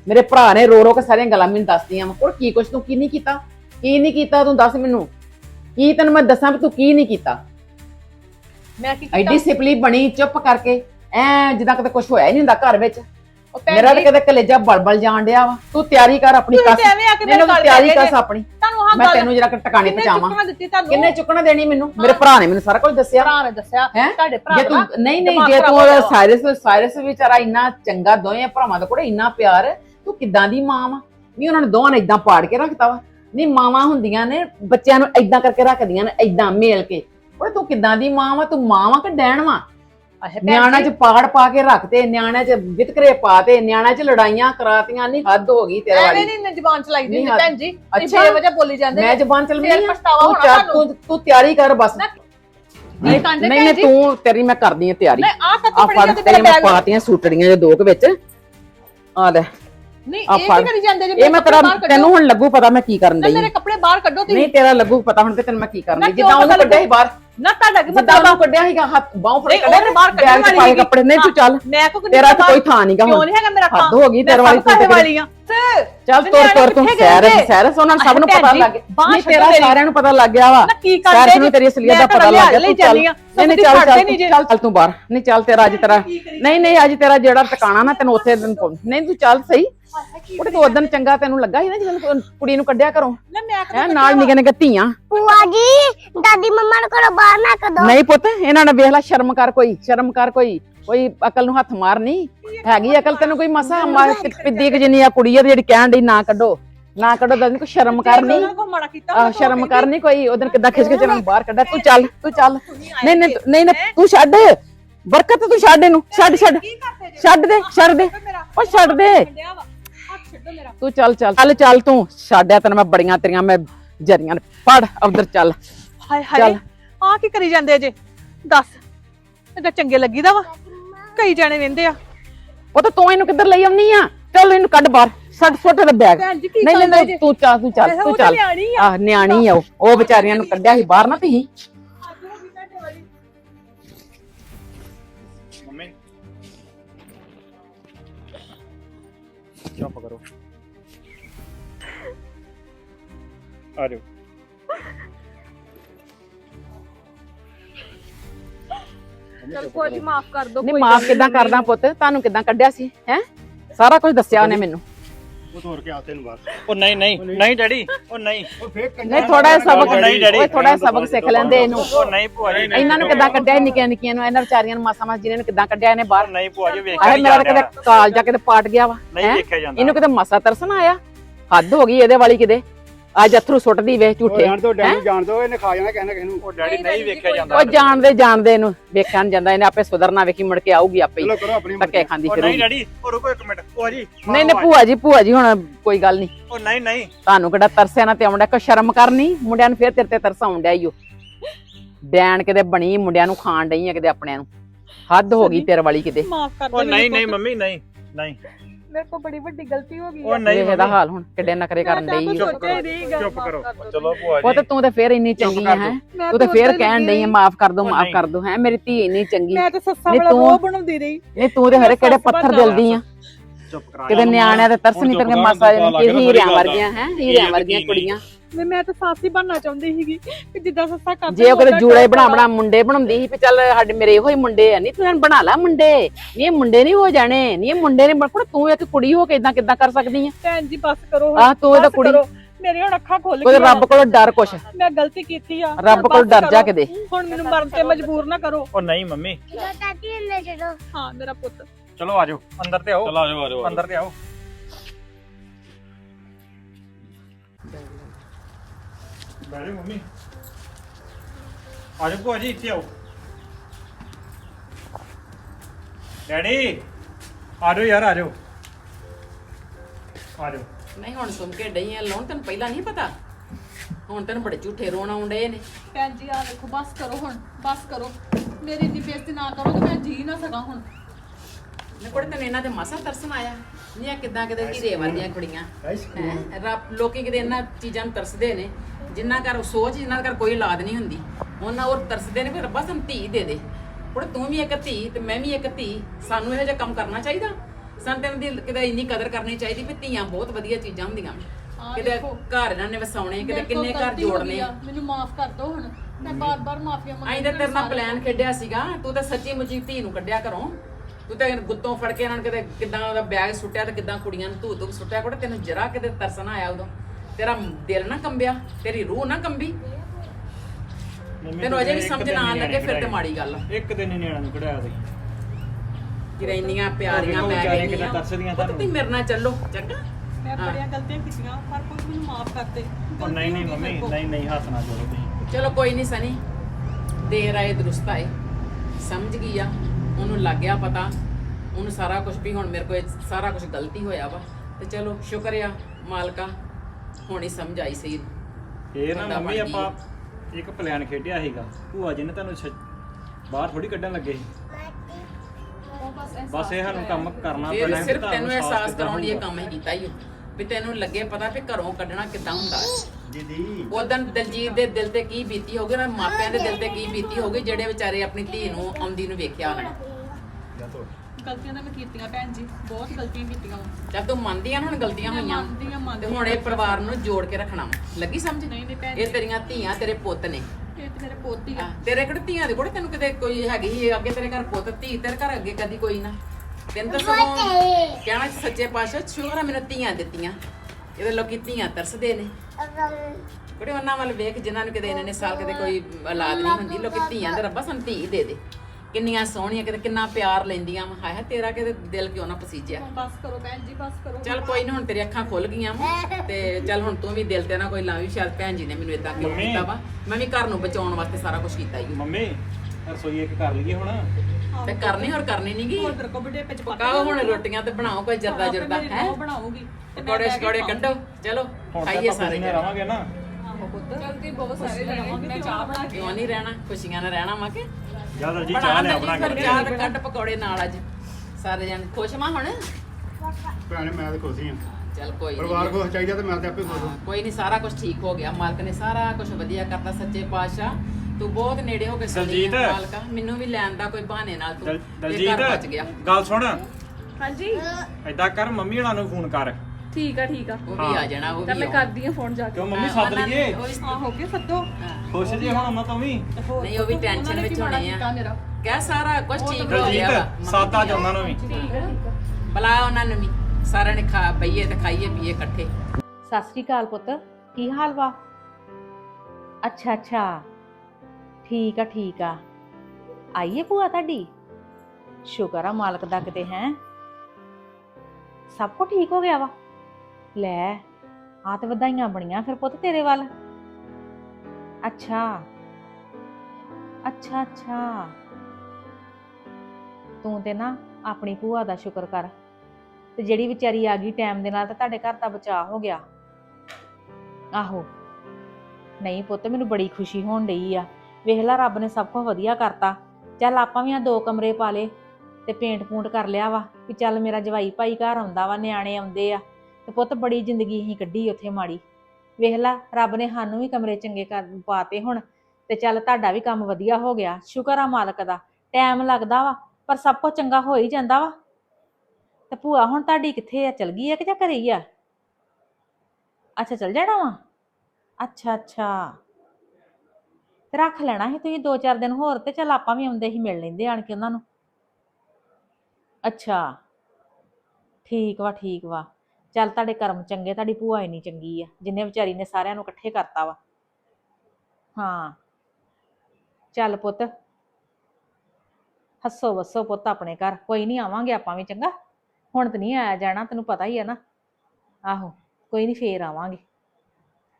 ਮੇਰੇ ਭਰਾ ਨੇ ਰੋ ਰੋ ਕੇ ਸਾਰੀਆਂ ਗੱਲਾਂ ਮੈਨੂੰ ਦੱਸਦੀਆਂ ਵਾ ਹੋਰ ਕੀ ਕੁਛ ਤੂੰ ਕੀ ਨਹੀਂ ਕੀਤਾ? ਕੀ ਨਹੀਂ ਕੀਤਾ ਤੂੰ ਦੱਸ ਮੈਨੂੰ? ਕੀ ਤੈਨੂੰ ਮੈਂ ਦੱਸਾਂ ਵੀ ਤੂੰ ਕੀ ਨਹੀਂ ਕੀਤਾ? ਮੈਂ ਕੀ ਐਡੀ ਕੀਤਾ? ਸਿਪਲੀ ਬਣੀ ਚੁੱਪ ਕਰਕੇ ਐ ਜਿੱਦਾਂ ਕਦੇ ਕੁਝ ਹੋਇਆ ਹੀ ਨਹੀਂ ਹੁੰਦਾ ਘਰ ਵਿੱਚ। ਉਹ ਭੈਣ ਮੇਰਾ ਤਾਂ ਜੀ, ਕਦੇ ਕਲੇਜਾ ਬਲਬਲ ਜਾਣ ਡਿਆ ਵਾ। ਤੂੰ ਤਿਆਰੀ ਕਰ ਆਪਣੀ ਤੁਸੀਂ ਕੱਸ। ਤੇ ਐਵੇਂ ਆ ਕੇ ਮੇਰੇ ਤੂੰ ਗੱਲ ਤਿਆਰੀ ਕੱਸ ਆਪਣੀ। ਹਾਂ ਮੈਂ ਗੱਲ। ਤੈਨੂੰ ਜਰਾ ਟਿਕਾਣੇ ਕਿੰਨੇ ਪਹੁੰਚਾਵਾਂ? ਚੁੱਕਣਾ ਦਿੱਤੀ ਤੁਹਾਨੂੰ? ਕਿੰਨੇ ਚੁੱਕਣਾ ਦੇਣੀ ਮੈਨੂੰ? ਮੇਰੇ ਭਰਾ ਨੇ ਮੈਨੂੰ ਸਾਰਾ ਕੁਝ ਦੱਸਿਆ। ਭਰਾ ਨੇ ਦੱਸਿਆ। ਹੈਂ? ਤੁਹਾਡੇ ਭਰਾ ਜੇ ਤੂੰ ਨਹੀਂ ਨਹੀਂ ਦਿਮਾਗ ਜੇ ਖਰਾਬ ਤੂੰ ਵਾ। ਸਾਇਰਸ ਸਾਇਰਸ ਵਿਚਾਰਾ ਇੰਨਾ ਚੰਗਾ ਦੋਵੇਂ ਭਰਾਵਾਂ ਦਾ ਕੋਲ ਇੰਨਾ ਪਿਆਰ ਤੂੰ ਕਿੱਦਾਂ ਦੀ ਮਾਂ ਵਾ? ਨਹੀਂ ਉਹਨਾਂ ਨੇ ਦੋਵਾਂ ਨੇ ਇਦਾਂ ਪਾੜ ਕੇ ਰੱਖਤਾ ਵਾ। ਨਹੀਂ ਮਾਵਾਂ ਹੁੰਦੀਆਂ ਨੇ ਬੱਚਿਆਂ ਨੂੰ ਇਦਾਂ ਕਰਕੇ ਰੱਖਦੀਆਂ ਨੇ ਇਦਾਂ ਮੇਲ ਕੇ। ਓਏ ਤੂੰ ਕਿੱਦਾਂ ਦੀ ਮਾਂ ਵਾ? ਤੂੰ ਮਾਂ ਵਾ ਕਿ ਡੈਣ ਵਾ? ਭੈਣ ਨਿਆਣਾ ਚ ਪਾੜ ਪਾ ਕੇ ਰੱਖਤੇ ਨਿਆਣਿਆਂ ਚ ਵਿਤਕਰੇ ਪਾਤੇ ਨਿਆਣਿਆਂ ਚ ਲੜਾਈਆਂ ਕਰਾਤੀਆਂ ਨਹੀਂ ਹੱਦ ਹੋ ਗਈ ਤੇਰੇ ਐਵੇਂ ਵਾਲੀ। ਨਹੀਂ ਇੰਨੀ ਜ਼ਬਾਨ ਚਲਾਈ ਦੀ ਨਹੀਂ ਭੈਣ ਜੀ। ਅੱਛਾ। ਅੱਛਾ ਬੇਵਜ੍ਹਾ ਬੋਲੀ ਜਾਂਦੇ ਮੈਂ ਜ਼ਬਾਨ ਚਲਵੀ ਫੇਰ ਪਛਤਾਵਾ ਤੂੰ ਹੋਣਾ ਤੁਹਾਨੂੰ ਤੂੰ ਤੂੰ ਤਿਆਰੀ ਕਰ ਬਸ। ਨਹੀਂ ਨਹੀਂ ਨਹੀਂ। ਤੂੰ ਤੇਰੀ ਮੈਂ ਕਰਦੀ ਆ ਤਿਆਰੀ। ਨਹੀਂ ਆ ਫੜ ਤੇ ਮੈਂ ਬੈਗ ਪਾਤੀਆਂ ਸੂਟੜੀਆਂ ਜੇ ਦੋ ਕੁ ਵਿੱਚ। ਆ ਲੈ। ਨਹੀਂ ਇਹ। ਕੀ ਕਰੀ ਜਾਂਦੇ ਜੀ ਇਹ ਮੈਂ ਤੇਰਾ। ਤੈਨੂੰ ਹੁਣ ਲੱਗੂ ਪਤਾ ਮੈਂ ਕੀ ਕਰਨ ਲਈ ਮੇਰੇ ਕੱਪੜੇ ਬਾਹਰ ਕੱਢੋ ਤੁਸੀਂ। ਨਹੀਂ ਤੇਰਾ ਲੱਗੂ ਪਤਾ ਹੁਣ ਤੇ ਤੈਨੂੰ ਮੈਂ ਕੀ ਕਰਨ ਕਿਉਂ ਜਿੱਦਾਂ ਉਹਨੂੰ ਕੱਢਿਆ ਸੀ ਬਾਹਰ। ਨਾ ਤੁਹਾਡਾ ਕੀ ਜਿੱਦਾਂ ਮਤਲਬ ਉਹਨੂੰ ਕੱਢਿਆ ਸੀਗਾ ਹੱਥ ਬਾਹੋਂ ਫੜ ਨਹੀਂ, ਕੱਢਿਆ ਉਹਨੇ ਬਾਹਰ ਕੱਢਣ ਬੈਗ ਚ ਵਾਲੀ ਪਾਏ ਸੀਗੀ। ਕੱਪੜੇ ਨਹੀਂ ਤੂੰ ਚੱਲ। ਮੈਂ ਕੋ ਤੇਰਾ ਤਾਂ ਕੋਈ ਥਾਂ ਨਹੀਂਗਾ ਕਿਉਂ ਹੁਣ। ਨਹੀਂ ਹੈਗਾ ਮੇਰਾ ਥਾਂ ਹੱਦ ਹੋ ਗਈ ਤੇਰੇ ਵਾਲੀ ਤੂੰ ਤੂੰ ਤੇ ਵਾਲੀ ਆ। ਤੇ ਚੱਲ ਤੁਰ ਤੁਰ ਤੂੰ ਸੈਰ ਸੈਰ ਉਹਨਾਂ ਨੂੰ ਸਭ ਨੂੰ ਪਤਾ ਲੱਗ ਗਿਆ। ਨਹੀਂ ਤੇਰਾ ਸਾਰਿਆਂ ਨੂੰ ਪਤਾ ਲੱਗ ਗਿਆ ਵਾ। ਨਾ ਕੀ ਸੈਰ ਕਰਦੇ ਨੂੰ ਤੇਰੀ ਅਸਲੀਅਤ ਦਾ ਪਤਾ ਲੱਗ ਗਿਆ ਤੂੰ ਚੱਲ। ਨਹੀਂ ਨਹੀਂ ਚੱਲ ਚੱਲ ਚੱਲ ਚੱਲ ਤੂੰ ਬਾਹਰ। ਨਹੀਂ ਚੱਲ ਤੇਰਾ ਅੱਜ ਤੇਰਾ ਨਹੀਂ ਨਹੀਂ ਅੱਜ ਤੇਰਾ ਜਿਹੜਾ ਟਿਕਾਣਾ ਨਾ ਤੈਨੂੰ ਉੱਥੇ ਨਹੀਂ ਤੂੰ ਚੱਲ ਸਹੀ। ਕੁੜੀ ਤੂੰ ਉਦੋਂ ਚੰਗਾ ਤੈਨੂੰ ਲੱਗਾ ਸੀ ਨਾ ਜਦੋਂ ਕੁੜੀ ਨੂੰ ਕੱਢਿਆ ਘਰੋਂ। ਨਾ ਮੈਂ ਹੈ ਨਾਲ ਨਿੱਕੇ ਨਿੱਕੇ ਧੀਆਂ। ਭੂਆ ਜੀ ਦਾਦੀ ਮੰਮਾ ਨੂੰ ਘਰੋਂ ਬਾਹਰ ਨਾ ਕੱਢੋ। ਨਹੀਂ ਪੁੱਤ ਇਹਨਾਂ ਨੇ ਵੇਖ ਲੈ ਸ਼ਰਮ ਕਰ ਕੋਈ ਸ਼ਰਮ ਕਰ ਕੋਈ। ਕੋਈ ਅਕਲ ਨੂੰ ਹੱਥ ਮਾਰ ਨਹੀਂ ਹੈਗੀ ਅਕਲ ਤੈਨੂੰ ਕੋਈ ਮਸਾ? ਮਾਰ ਪਿੱਦੀ ਕਿ ਜਿੰਨੀ ਆ ਕੁੜੀ ਆ ਜਿਹੜੀ ਕਹਿਣ ਡਈ ਨਾ ਕੱਢੋ। ਨਾ ਕੱਢੋ ਤਾਂ ਕੋਈ ਸ਼ਰਮ ਕਰ ਨਹੀਂ ਕੋ ਮਾੜਾ ਕੀਤਾ ਆ ਸ਼ਰਮ ਕਰ ਨਹੀਂ ਕੋਈ। ਉਹਦਨ ਕਿੱਦਾਂ ਖਿੱਚ ਕੇ ਤੈਨੂੰ ਬਾਹਰ ਕੱਢਿਆ। ਤੂੰ ਚੱਲ ਤੂੰ ਚੱਲ। ਨਹੀਂ ਨਹੀਂ ਤੂੰ- ਨਹੀਂ ਨਹੀਂ ਤੂੰ ਛੱਡ। ਬਰਕਤ ਤੂੰ ਛੱਡ ਇਹਨੂੰ। ਛੱਡ ਛੱਡ। ਛੱਡ ਦੇ ਛੱਡ ਦੇ। ਉਹ ਛੱਡ ਦੇ। ਤੂੰ ਚੱਲ ਚੱਲ ਚੱਲ ਚੱਲ ਤੂੰ। ਛੱਡਿਆ ਤੈਨੂੰ ਮੈਂ ਬੜੀਆਂ ਤੇਰੀਆਂ ਮੈਂ ਜਰੀਆਂ ਪੜ ਉਧਰ ਚੱਲ। ਹਾਏ ਹਾਏ। ਚੱਲ। ਆ ਕੀ ਕਰੀ ਜਾਂਦੇ ਜੇ? ਦੱਸ। ਇਹ ਤਾਂ ਚੰਗੇ ਲੱਗੀਦਾ ਵਾ। ਕਈ ਜਾਣੇ ਵੰਦੇ ਆ। ਉਹ ਤਾਂ ਤੂੰ ਇਹਨੂੰ ਕਿੱਧਰ ਲਈ ਆਉਣੀ ਆ? ਚੱਲ ਇਹਨੂੰ ਕੱਢ ਬਾਹਰ। ਛੱਡ ਸੁੱਟ ਦੇ ਬੈਗ। ਭੈਣ ਜੀ ਕੀ ਨਹੀਂ ਨਹੀਂ ਕਰਦੇ ਨਹੀਂ, ਤੂੰ ਚੱਲ ਤੂੰ ਚੱਲ ਤੂੰ ਤਾਂ ਚੱਲ। ਨਿਆਣੀ ਆ। ਆਹ ਨਿਆਣੀ ਆ ਉਹ। ਉਹ ਵਿਚਾਰੀਆਂ ਨੂੰ ਕੱਢਿਆ ਸੀ ਬਾਹਰ ਨਾ ਤੁਸੀਂ। ਚੁੱਪ ਕਰੋ। ਆ ਜਾਓ। ਚਲ ਕੋਈ ਮਾਫ ਕਰ ਦੋ ਨਹੀਂ ਮਾਫ ਕਿਦਾਂ ਕਰਦਾ ਪੁੱਤ? ਤੁਹਾਨੂੰ ਕਿਦਾਂ ਕੱਢਿਆ ਸੀ ਹੈ? ਸਾਰਾ ਕੁਝ ਦੱਸਿਆ ਉਹਨੇ ਮੈਨੂੰ। ਉਹ ਤੋਰ ਕੇ ਆ ਤੈਨੂੰ ਬਾਹਰ ਉਹ ਨਹੀਂ ਨਹੀਂ ਨਹੀਂ। ਡੈਡੀ ਉਹ ਨਹੀਂ। ਉਹ ਫੇਕ ਨਹੀਂ ਥੋੜਾ ਸਬਕ ਉਹ ਨਹੀਂ ਡੈਡੀ। ਓਏ ਥੋੜਾ ਜਿਹਾ ਸਬਕ ਸਿੱਖ ਲੈਂਦੇ ਇਹਨੂੰ। ਉਹ ਨਹੀਂ ਭੂਆ ਜੀ ਇਹਨਾਂ ਨੂੰ ਕਿਦਾਂ ਕੱਢਿਆ ਨਿੱਕੀਆਂ ਨਿੱਕੀਆਂ ਨੂੰ ਇਹਨਾਂ ਵਿਚਾਰੀਆਂ ਨੂੰ ਮਾਸਾ ਮਾਸ ਜਿਹਨੇ ਨੂੰ ਕਿਦਾਂ ਕੱਢਿਆ ਇਹਨੇ ਬਾਹਰ। ਨਹੀਂ ਭੂਆ ਜੀ ਵੇਖਿਆ ਆਏ ਨਹੀਂ ਮੇਰਾ ਜਾਂਦਾ। ਕਿਤੇ ਕਾਲ ਜਾ ਕੇ ਤੇ ਪਾਟ ਗਿਆ ਵਾ ਨਹੀਂ ਹੈਂ? ਵੇਖਿਆ ਜਾਂਦਾ। ਇਹਨੂੰ ਕਿਤੇ ਮਾਸਾ ਤਰਸਣ ਆਇਆ? ਹੱਦ ਹੋ ਗਈ ਇਹਦੇ ਵਾਲੀ ਕਿਤੇ। ਅੱਜ ਅਥਰੂ ਸੁੱਟਦੀ ਵੇ ਝੂਠੇ। ਜਾਣ ਦੋ ਡੈਡੀ ਜਾਣ ਦੋ ਇਹਨੇ ਖਾ ਜਾਣਾ ਨਾ ਕਿਸੇ ਨੂੰ। ਉਹ ਡੈਡੀ ਨਹੀਂ ਵੇਖਿਆ ਜਾਂਦਾ। ਉਹ ਜਾਣਦੇ ਜਾਣਦੇ ਇਹਨੂੰ ਵੇਖਿਆ ਨੀ ਜਾਂਦਾ ਇਹਨੇ ਆਪੇ ਸੁਧਰਨਾ ਵੇਖੀ ਮੁੜ ਕੇ ਆਊਗੀ ਆਪੇ ਹੀ। ਚਲੋ ਕਰੋ ਆਪਣੀ ਧੱਕੇ ਖਾਂਦੀ ਉਹ ਫਿਰ ਨਹੀਂ ਡੈਡੀ ਉਹ ਰੁਕੋ ਇੱਕ ਮਿੰਟ ਭੂਆ ਜੀ। ਨਹੀਂ ਨਹੀਂ ਭੂਆ ਜੀ। ਭੂਆ ਜੀ ਹੁਣ ਕੋਈ ਗੱਲ ਨਹੀਂ। ਉਹ ਨਹੀਂ ਨਹੀਂ। ਤੁਹਾਨੂੰ ਕਿਹੜਾ ਤਰਸਿਆ ਨਾ ਤੇ ਆਉਂਦਾ ਕੋ ਸ਼ਰਮ ਕਰਨੀ? ਮੁੰਡਿਆਂ ਨੂੰ ਫੇਰ ਤੇਰੇ ਤੇ ਤਰਸ ਆਉਂਦਾ ਈ ਓ। ਡੈਣ ਕਿਤੇ ਬਣੀ ਮੁੰਡਿਆਂ ਨੂੰ ਖਾਣ ਡਈ ਆ ਕਿਤੇ ਆਪਣਿਆਂ ਨੂੰ। ਹੱਦ ਹੋ ਗਈ ਤੇਰੇ ਵਾਲੀ ਕਿਤੇ। ਮਾਫ ਕਰ ਦੇ ਉਹ ਨਹੀਂ ਨਹੀਂ। ਮੰਮੀ ਨਹੀਂ ਨਹੀਂ। ਮੇਰੇ ਕੋਲ ਬੜੀ ਵੱਡੀ ਗਲਤੀ ਹੋ ਗਈ ਉਹ। ਨਹੀਂ ਵੇਖ ਇਹਦਾ ਹਾਲ ਹੁਣ ਕਿੱਡੇ ਨਖਰੇ ਕਰਨ ਤਾਂ ਡਈ ਓ। ਚੁੱਪ ਕਰੋ। ਚਲੋ ਭੂਆ ਉਹ ਜੀ ਤਾਂ ਤੂੰ ਤਾਂ ਫੇਰ ਇੰਨੀ ਚੰਗੀ ਕਰ ਹੈ ਤੂੰ ਤਾਂ ਤਾਂ ਫੇਰ ਕਹਿਣ ਡਈ ਹੈ। ਮਾਫ ਕਰ ਦੋ ਮਾਫ। ਕਰ ਦੋ ਹੈ ਮੇਰੀ ਧੀ ਇੰਨੀ ਚੰਗੀ ਮੈਂ ਤਾਂ ਸੱਸਾਂ ਵਾਲਾ ਤੂੰ- ਰੋਹ ਬਣਾਉਂਦੀ ਰਹੀ ਨਹੀਂ ਤੂੰ ਤੇ ਹਰੇ ਕਿਹੜੇ ਪੱਥਰ। ਜਲਦੀ ਆ ਚੁੱਪ ਕਰਾ ਕਿਤੇ ਨਿਆਣਿਆਂ ਦੇ ਤਰਸ ਨਹੀਂ ਚੁੱਪ ਤੇਰੇ ਕਰ, ਮਾਸਾ ਪਤਾ ਜਿਹਨੂੰ ਲੱਗ ਕਿ ਹੀਰਿਆਂ ਵਰਗੀਆਂ ਹੈ ਹੀਰਿਆਂ ਵਰਗੀਆਂ। ਕੁੜੀਆਂ ਵੀ ਮੈਂ ਤਾਂ ਸਾਸੀ ਬਣਨਾ ਚਾਹੁੰਦੀ ਸੀਗੀ ਕਿ ਜਿੱਦਾਂ ਸੱਸਾਂ ਕਰਦੇ ਜੇ ਉਹ ਜੂੜੇ ਬਣਾ ਬਣਾ ਮੁੰਡੇ ਬਣਾਉਂਦੀ ਸੀ ਵੀ ਚੱਲ ਸਾਡੇ ਮੇਰੇ ਇਹੋ ਹੀ ਮੁੰਡੇ ਆ ਨਹੀਂ ਤੂੰ ਇਹਨਾਂ ਨੂੰ ਬਣਾ ਲੈ ਮੁੰਡੇ। ਨਹੀਂ ਇਹ ਮੁੰਡੇ ਨਹੀਂ ਹੋ ਜਾਣੇ ਨਹੀਂ ਇਹ ਮੁੰਡੇ ਨਹੀਂ ਬਣ ਤੂੰ ਇੱਕ ਕੁੜੀ ਹੋ ਕੇ ਇਦਾਂ ਕਿੱਦਾਂ ਕਰ ਸਕਦੀ ਆ? ਭੈਣ ਜੀ ਬਸ ਕਰੋ ਆਹ ਤੂੰ ਇਹਦਾ ਬਸ ਕੁੜੀ- ਕਰੋ। ਮੇਰੇ ਹੁਣ ਅੱਖਾਂ ਖੁੱਲ ਕੋਈ ਗਈਆਂ। ਰੱਬ ਕੋਲੋਂ ਡਰ ਕੁਛ। ਮੈਂ ਗਲਤੀ ਕੀਤੀ ਆ। ਰੱਬ ਹੁਣ ਕੋਲ ਬਸ ਡਰ ਜਾ ਕਰੋ। ਕਿਤੇ। ਹੁਣ ਮੈਨੂੰ ਮਰਨ ਤੇ ਮਜਬੂਰ ਨਾ ਕਰੋ। ਉਹ ਨਹੀਂ ਮੰਮੀ। ਦਾਦੀ ਨੇ ਜਦੋਂ ਹਾਂ ਮੇਰਾ ਪੁੱਤ। ਚਲੋ ਆਜੋ ਅੰਦਰ ਤੇ ਆਓ। ਚਲੋ ਆਜੋ ਆਜੋ ਅੰਦਰ ਤੇ ਆਓ। ਬੈਠੋ ਮੰਮੀ। ਆਜੋ ਭੂਆ ਜੀ ਇੱਥੇ ਆਓ। ਡੈਡੀ ਆਜੋ ਯਾਰ ਆਜੋ ਆਜੋ ਨਹੀਂ ਹੁਣ ਸੁਣ ਕੇ ਡਈ ਆ ਲਾਉਣ ਤੈਨੂੰ ਪਹਿਲਾਂ ਨਹੀਂ ਪਤਾ? ਹੁਣ ਤੈਨੂੰ ਬੜੇ ਝੂਠੇ ਰੋਣ ਆਉਂਦੇ ਨੇ। ਭੈਣ ਜੀ ਆ ਦੇਖੋ ਬਸ ਕਰੋ ਹੁਣ ਬਸ ਕਰੋ। ਮੇਰੀ ਇੰਨੀ ਬੇਇੱਜ਼ਤੀ ਨਾ ਕਰੋ ਕਿ ਮੈਂ ਜੀ ਨਾ ਸਕਾਂ ਹੁਣ। ਨੇ ਕੋੜੇ ਤੈਨੂੰ ਇਹਨਾਂ ਦੇ ਮਾਸਾ ਤਰਸਨ ਆਇਆ? ਨਹੀਂ ਆ ਕਿਦਾਂ ਕਿਤੇ ਹੀਰੇ ਵਰਗੀਆਂ ਕੁੜੀਆਂ। ਹੈਂ? ਰੱਬ ਲੋਕੀ ਕਿਤੇ ਇਹਨਾਂ ਚੀਜ਼ਾਂ ਨੂੰ ਤਰਸਦੇ ਨੇ। ਜਿੰਨਾ ਕਰ ਸੋਚ ਜਿੰਨਾ ਕਰ ਕੋਈ ਔਲਾਦ ਨਹੀਂ ਹੁੰਦੀ। ਉਹਨਾਂ ਉਹ ਤਰਸਦੇ ਨੇ ਵੀ ਰੱਬਾ ਸਾਨੂੰ ਧੀ ਦੇ ਦੇ। ਕੋੜੇ ਤੂੰ ਵੀ ਇੱਕ ਧੀ ਤੇ ਮੈਂ ਵੀ ਇੱਕ ਧੀ ਸਾਨੂੰ ਇਹੋ ਜਿਹਾ ਕੰਮ ਕਰਨਾ ਚਾਹੀਦਾ। ਸਾਨੂੰ ਤੇ ਦੀ ਕਿਤੇ ਇੰਨੀ ਕਦਰ ਕਰਨੀ ਚਾਹੀਦੀ ਵੀ ਧੀਆਂ ਬਹੁਤ ਵਧੀਆ ਚੀਜ਼ਾਂ ਹੁੰਦੀਆਂ ਕਿਤੇ। ਘਰ ਇਹਨਾਂ ਨੇ ਵਸਾਉਣੇ ਕਿਤੇ ਕਿੰਨੇ ਘਰ ਜੋੜਨੇ। ਮੈਨੂੰ ਮਾਫ ਕਰ ਦਿਓ ਹੁਣ। ਮੈਂ ਬਾਰ-ਬਾਰ ਮਾਫੀਆਂ ਮੰਗਦੀ ਅਸੀਂ ਤਾਂ ਤੇਰੇ ਨਾਲ ਪਲਾਨ ਖੇਡਿਆ ਸੀਗਾ ਤੂੰ ਤਾਂ ਸੱਚੀ ਮੁੱਚੀ ਧੀ ਨੂੰ ਕੱਢਿਆ ਘਰੋਂ। ਤੂੰ ਤਾਂ ਗੁੱਤੋਂ ਫੜ ਕੇ ਇਹਨਾਂ ਨੂੰ ਕਿਤੇ ਕਿਦਾਂ ਉਹਦਾ ਬੈਗ ਸੁੱਟਿਆ ਤੇ ਕਿਦਾਂ ਕੁੜੀਆਂ ਨੂੰ ਧੂ ਧੂ ਸੁੱਟਿਆ ਕੋੜੇ ਤੈਨੂੰ ਜਰਾ ਕਿਤੇ ਤਰਸ ਨਾ ਆਇਆ ਉਦੋਂ। ਤੇਰਾ ਦਿਲ ਨਾ ਕੰਬਿਆ ਤੇਰੀ ਰੂਹ ਨਾ ਕੰਬੀ। ਮੰਮੀ ਤੈਨੂੰ ਅਜੇ ਵੀ ਸਮਝ ਨਾ ਆਉਣ ਹੀ ਲੱਗੇ ਫਿਰ ਤੇ ਮਾੜੀ ਗੱਲ ਆ। ਇੱਕ ਦਿਨ ਹੀ ਨਿਆਣਾ ਨੂੰ ਕਢਾਇਆ ਸੀ ਕਿ ਇੰਨੀਆਂ ਪਿਆਰੀਆਂ ਮੈਂ ਵਿਚਾਰੀਆਂ ਕਹਿੰਦੀ ਕਿੱਦਾਂ ਆ ਤਰਸਦੀਆਂ ਪੁੱਤ ਤੁਸੀਂ ਮੇਰੇ ਨਾਲ ਚੱਲੋ ਚੰਗਾ? ਮੈਂ ਬੜੀਆਂ ਗਲਤੀਆਂ ਕੀਤੀਆਂ ਪਰ ਪੁੱਤ ਮੈਨੂੰ ਮਾਫ ਕਰ ਦੇ। ਉਹ ਨਹੀਂ ਨਹੀਂ ਮੰਮੀ ਨਹੀਂ ਨਹੀਂ ਹੱਥ ਨਾ ਜੋੜੋ ਤੁਸੀਂ। ਚਲੋ ਕੋਈ ਨਹੀਂ ਸਨੀ। ਦੇਰ ਆਏ ਦਰੁਸਤ ਆਏ। ਸਮਝ ਗਈ ਆ ਉਹਨੂੰ ਲੱਗ ਗਿਆ ਪਤਾ। ਉਹਨੂੰ ਸਾਰਾ ਕੁਝ ਵੀ ਹੁਣ ਮੇਰੇ ਕੋਲ ਇਹ ਸਾਰਾ ਕੁਝ ਗਲਤੀ ਹੋਇਆ ਵਾ। ਤੇ ਚਲੋ ਸ਼ੁਕਰ ਆ ਮਾਲਕਾ। ਹੁਣ ਹੀ ਸਮਝ ਆਈ ਸਹੀ ਇਹ ਨਾ ਮੰਮੀ। ਆਪਾਂ ਇੱਕ ਪਲਾਨ ਖੇਡਿਆ ਸੀਗਾ। ਭੂਆ ਜੀ ਨੇ ਤੁਹਾਨੂੰ ਛ- ਬਾਹਰ ਥੋੜੀ ਕੱਢਣ ਲੱਗੇ ਸੀ। ਉਹ ਬਸ ਅਹਿਸਾਸ ਬਸ ਇਹ ਸਾਨੂੰ ਕੰਮ ਕਰਨਾ ਫਿਰ ਪੈਣਾ ਸਿਰਫ ਤੈਨੂੰ ਅਹਿਸਾਸ ਕਿੱਦਾਂ ਕਰਾਉਣ ਲਈ ਇਹ ਹੋਊਗਾ। ਕੰਮ ਹੀ ਕੀਤਾ ਹੀ ਵੀ ਤੈਨੂੰ ਲੱਗੇ ਪਤਾ ਵੀ ਘਰੋਂ ਕੱਢਣਾ ਕਿੱਦਾਂ ਹੁੰਦਾ। ਹੈ ਦੀਦੀ। ਉਦੋਂ ਦਲਜੀਤ ਦੇ ਦਿਲ ਤੇ ਕੀ ਬੀਤੀ ਹੋਗੀ ਉਹਨਾਂ ਮਾਪਿਆਂ ਦੇ ਦਿਲ ਤੇ ਕੀ ਬੀਤੀ ਹੋਗੀ ਜਿਹੜੇ ਵਿਚਾਰੇ ਆਪਣੀ ਧੀ ਨੂੰ ਆਉਂਦੀ ਨੂੰ ਵੇਖਿਆ ਉਹਨਾਂ ਨੇ ਗਲਤੀਆਂ ਤਾਂ ਮੈਂ ਕੀਤੀਆਂ ਭੈਣ ਜੀ ਬਹੁਤ ਗਲਤੀਆਂ ਕੀਤੀਆਂ ਵਾਂ। ਜਦ ਤੂੰ ਮੰਨਦੀ ਆ ਨਾ ਹੁਣ ਗਲਤੀਆਂ ਮੈਂ ਹੋਈਆਂ। ਮੰਨਦੀ ਆ ਤੇ ਮੰਨਦੀ ਹੁਣ ਇਹ ਪਰਿਵਾਰ ਨੂੰ ਜੋੜ ਕੇ ਰੱਖਣਾ ਵਾ। ਲੱਗੀ ਸਮਝ? ਨਹੀਂ ਨਹੀਂ ਭੈਣ ਇਹ ਜੀ। ਤੇਰੀਆਂ ਧੀਆਂ ਤੇਰੇ ਪੁੱਤ ਨੇ। ਇਹ ਤੇ ਮੇਰੇ ਪੋਤੀ ਆ। ਹਾਂ, ਤੇਰੇ ਕਿਹੜੇ ਧੀਆਂ ਦੇ? ਕੋਲ ਤੈਨੂੰ ਕਿਤੇ ਕੋਈ ਹੈਗੀ ਸੀ ਅੱਗੇ ਤੇਰੇ ਘਰ ਪੁੱਤ ਧੀ ਤੇਰੇ ਘਰ ਅੱਗੇ ਕਦੀ ਕੋਈ ਨਾ? ਤੈਨੂੰ ਤਾਂ ਸਗੋਂ ਕਹਿਣਾ ਸੀ ਸੱਚੇ ਪਾਤਸ਼ਾਹ ਸ਼ੁਕਰ ਆ ਮੈਨੂੰ ਧੀਆਂ ਦਿੱਤੀਆਂ। ਇਹਦੇ ਲੋਕੀ ਧੀਆਂ ਤਰਸਦੇ ਨੇ। ਕੁੜੇ ਉਹਨਾਂ ਵੱਲ ਵੇਖ ਜਿਨ੍ਹਾਂ ਨੂੰ ਕਿਤੇ ਇਹਨਾਂ ਨੇ ਸਾਲ ਕਿਤੇ ਕੋਈ ਔਲਾਦ ਨਹੀਂ ਹੁੰਦੀ ਲੋਕੀ ਧੀਆਂ ਦੇ ਰੱਬਾ ਸਾਨੂੰ ਧੀ ਦੇ ਦੇ। ਕਿੰਨੀਆਂ ਸੋਹਣੀਆਂ ਕਿਤੇ ਕਿੰਨਾ ਪਿਆਰ ਲੈਂਦੀਆਂ ਵਾ। ਹਾਏ ਹਾਏ ਤੇਰਾ ਕਿਤੇ ਦਿਲ ਕਿਉਂ ਨਾ ਪਸੀਜਿਆ? ਹੁਣ ਬਸ ਕਰੋ ਭੈਣ ਜੀ ਬਸ ਕਰੋ। ਚੱਲ ਕੋਈ ਨਹੀਂ ਹੁਣ ਤੇਰੀ ਅੱਖਾਂ ਖੁੱਲ ਗਈਆਂ ਵਾ। ਤੇ ਚੱਲ ਹੁਣ ਤੂੰ ਵੀ ਦਿਲ ਤੇ ਨਾ ਕੋਈ ਲਾਵੀ ਸ਼ਾਇਦ ਭੈਣ ਜੀ ਨੇ ਮੈਨੂੰ ਇਦਾਂ ਕਿਉਂ ਮੰਮੀ। ਕੀਤਾ ਵਾ। ਮੈਂ ਵੀ ਘਰ ਨੂੰ ਬਚਾਉਣ ਵਾਸਤੇ ਸਾਰਾ ਕੁਝ ਕੀਤਾ ਹੀ ਮੰਮੀ ਰਸੋਈ ਇੱਕ ਕਰ ਲਈਏ ਹੁਣ। ਤੇ ਕਰਨੀ ਹੋਰ ਕਰਨੀ ਨਹੀਂਗੀ ਹੋਰ ਮੇਰੇ ਕੋਲ ਵੱਡੇ ਵਿੱਚ ਪਕਾਓ ਹੁਣ ਰੋਟੀਆਂ ਤੇ ਬਣਾਓ ਕੋਈ ਜਰਦਾ ਜਰਦਾ ਹੈ? ਬਣਾਉਗੀ ਪਕੌੜੇ ਸ਼ਕੌੜੇ ਕੱਢੋ ਚਲੋ ਹੁਣ ਖਾਈਏ ਸਾਰੇ ਜਣੇ। ਰਵਾਂਗੇ ਨਾ। ਆਹੋ ਪੁੱਤ ਚਲਦੀ ਬਹੁਤ ਸਾਰੇ ਜਣੇ ਮੈਂ ਚਾਹ ਬਣਾ ਕੇ ਕਿਉਂ ਨਹੀਂ ਰਹਿਣਾ? ਖੁਸ਼ੀਆਂ ਨਾਲ ਰਹਿਣਾ ਵਾ ਕਿ? ਜ਼ਿਆਦਾ ਜੀ ਬਣਾ ਚਾਹ ਲੈ ਲਿਆ ਬਣਾ ਫਿਰ ਕੇ ਚਾਹ ਤੇ ਕੱਢ ਪਕੌੜੇ ਨਾਲ ਅੱਜ। ਸਾਰੇ ਜਣ ਖੁਸ਼ ਮਾਂ ਹੁਣ? ਭੈਣੇ ਮੈਂ ਤਾਂ ਖੁਸ਼ ਹੀ ਚੱਲ ਕੋਈ ਪਰਿਵਾਰ ਨਹੀਂ ਕੋ ਚਾਹੀਦਾ ਤੇ ਮੈਂ ਤਾਂ ਆਪੇ ਖੁਸ਼ ਹਾਂ। ਕੋਈ ਨਹੀਂ ਸਾਰਾ ਕੁਝ ਠੀਕ ਹੋ ਗਿਆ। ਮਾਲਕ ਨੇ ਸਾਰਾ ਕੁਝ ਵਧੀਆ ਕਰਤਾ ਸੱਚੇ ਪਾਤਸ਼ਾਹ। ਤੂੰ ਬਹੁਤ ਨੇੜੇ ਹੋ ਕੇ ਦਲਜੀਤ। ਮਾਲਕਾ। ਮੈਨੂੰ ਵੀ ਲੈਣ ਦਾ ਕੋਈ ਬਹਾਨੇ ਨਾਲ ਤੂੰ। ਤੇ ਦਲਜੀਤ ਗੱਲ ਸੁਣ। ਹਾਂਜੀ। ਏਦਾਂ ਕਰ ਮੰਮੀ ਹੁਣਾਂ ਨੂੰ ਫੋਨ ਕਰ। ਠੀਕ ਆ ਠੀਕ ਆ। ਉਹ ਵੀ ਆ ਜਾਣਾ ਉਹ ਤਾਂ ਵੀ ਮੈਂ ਆਉਣਾ। ਕਰਦੀ ਆ ਫੋਨ ਜਾ ਕੇ। ਕਿਉਂ ਮੰਮੀ ਸੱਦ ਉਹਨਾਂ ਨੇ- ਲਈਏ ਉਹ ਵੀ- ਹੋ ਗਏ ਸੱਦੋ। ਖੁਸ਼ ਜੀ ਹੁਣ ਉਹਨਾਂ ਤੋਂ ਵੀ। ਤੇ ਨਹੀਂ ਉਹ ਵੀ ਟੈਨਸ਼ਨ ਨੇ ਵਿੱਚ ਕੀ ਹੋਣੇ ਆ। ਮੇਰਾ? ਕਹਿ ਸਾਰਾ ਕੁਝ ਠੀਕ ਹੋ ਗਿਆ ਵਾ। ਦਲਜੀਤ ਸੱਦ ਆ ਉਹਨਾਂ ਨੂੰ ਵੀ। ਠੀਕ ਆ ਠੀਕ ਆ। ਬੁਲਾ ਉਹਨਾਂ ਨੂੰ ਵੀ। ਸਾਰਿਆਂ ਨੇ ਖਾ ਬਈਏ ਤੇ ਖਾਈਏ ਪੀਏ ਇਕੱਠੇ। ਸਤਿ ਸ੍ਰੀ ਅਕਾਲ ਪੁੱਤ। ਕੀ ਹਾਲ ਵਾ? ਅੱਛਾ ਅੱਛਾ। ਠੀਕ ਆ ਠੀਕ ਆ। ਆਈਏ ਭੂਆ ਤੁਹਾਡੀ? ਸ਼ੁਕਰ ਆ ਮਾਲਕ ਦਾ ਕਿਤੇ ਹੈ। ਸਭ ਕੁਝ ਠੀਕ ਹੋ ਗਿਆ ਵਾ? ਲੈ ਆ ਤੇ ਵਧਾਈਆਂ ਬਣੀਆਂ ਫਿਰ ਪੁੱਤ ਤੇਰੇ ਵੱਲ। ਅੱਛਾ। ਅੱਛਾ ਅੱਛਾ। ਤੂੰ ਤੇ ਨਾ ਆਪਣੀ ਭੂਆ ਦਾ ਸ਼ੁਕਰ ਕਰ। ਤੇ ਜਿਹੜੀ ਵਿਚਾਰੀ ਆ ਗਈ ਟਾਈਮ ਦੇ ਨਾਲ ਤਾਂ ਤੁਹਾਡੇ ਘਰ ਦਾ ਬਚਾਅ ਹੋ ਗਿਆ। ਆਹੋ। ਨਹੀਂ ਪੁੱਤ, ਮੈਨੂੰ ਬੜੀ ਖੁਸ਼ੀ ਹੋਣ ਡਈ ਆ। ਵੇਖ ਲੈ, ਰੱਬ ਨੇ ਸਭ ਕੁਝ ਵਧੀਆ ਕਰਤਾ। ਚੱਲ ਆਪਾਂ ਵੀ ਆ ਦੋ ਕਮਰੇ ਪਾ ਲੇ ਤੇ ਪੇਂਟ ਪੂੰਟ ਕਰ ਲਿਆ ਵਾ ਵੀ ਚੱਲ ਮੇਰਾ ਜਵਾਈ ਭਾਈ ਘਰ ਆਉਂਦਾ ਵਾ, ਨਿਆਣੇ ਆਉਂਦੇ ਆ। ਤੇ ਪੁੱਤ ਬੜੀ ਜ਼ਿੰਦਗੀ ਹੀ ਕੱਢੀ ਉੱਥੇ ਮਾੜੀ। ਵੇਖ ਲੈ, ਰੱਬ ਨੇ ਸਾਨੂੰ ਵੀ ਕਮਰੇ ਚੰਗੇ ਕਰ ਪਾਤੇ ਹੁਣ, ਤੇ ਚੱਲ ਤੁਹਾਡਾ ਵੀ ਕੰਮ ਵਧੀਆ ਹੋ ਗਿਆ, ਸ਼ੁਕਰ ਆ ਮਾਲਕ ਦਾ, ਟਾਈਮ ਲੱਗਦਾ ਵਾ, ਪਰ ਸਭ ਕੁਝ ਚੰਗਾ ਹੋ ਹੀ ਜਾਂਦਾ ਵਾ। ਤੇ ਭੂਆ ਹੁਣ ਤੁਹਾਡੀ ਕਿੱਥੇ ਆ, ਚਲ ਗਈ ਆ ਕਿ ਜਾਂ ਘਰੇ ਹੀ ਆ? ਅੱਛਾ, ਚਲ ਜਾਣਾ ਵਾ? ਅੱਛਾ ਅੱਛਾ। ਤੇ ਰੱਖ ਲੈਣਾ ਸੀ ਤੁਸੀਂ ਦੋ ਚਾਰ ਦਿਨ ਹੋਰ, ਤੇ ਚੱਲ ਆਪਾਂ ਵੀ ਆਉਂਦੇ ਹੀ ਮਿਲ ਲੈਂਦੇ ਆਣ ਕੇ ਉਹਨਾਂ ਨੂੰ। ਅੱਛਾ। ਠੀਕ ਵਾ ਠੀਕ ਵਾ। ਚੱਲ ਤੁਹਾਡੇ ਕਰਮ ਚੰਗੇ, ਤੁਹਾਡੀ ਭੂਆ ਇੰਨੀ ਚੰਗੀ ਆ, ਜਿੰਨੇ ਵਿਚਾਰੀ ਨੇ ਸਾਰਿਆਂ ਨੂੰ ਇਕੱਠੇ ਕਰਤਾ ਵਾ। ਹਾਂ। ਚੱਲ ਪੁੱਤ, ਹੱਸੋ ਵਸੋ ਪੁੱਤ ਆਪਣੇ ਘਰ, ਕੋਈ ਨਹੀਂ ਆਵਾਂਗੇ ਆਪਾਂ ਵੀ ਚੰਗਾ। ਹੁਣ ਤਾਂ ਨਹੀਂ ਆਇਆ ਜਾਣਾ, ਤੈਨੂੰ ਪਤਾ ਹੀ ਆ ਨਾ। ਆਹੋ, ਕੋਈ ਨਹੀਂ ਫੇਰ ਆਵਾਂਗੇ।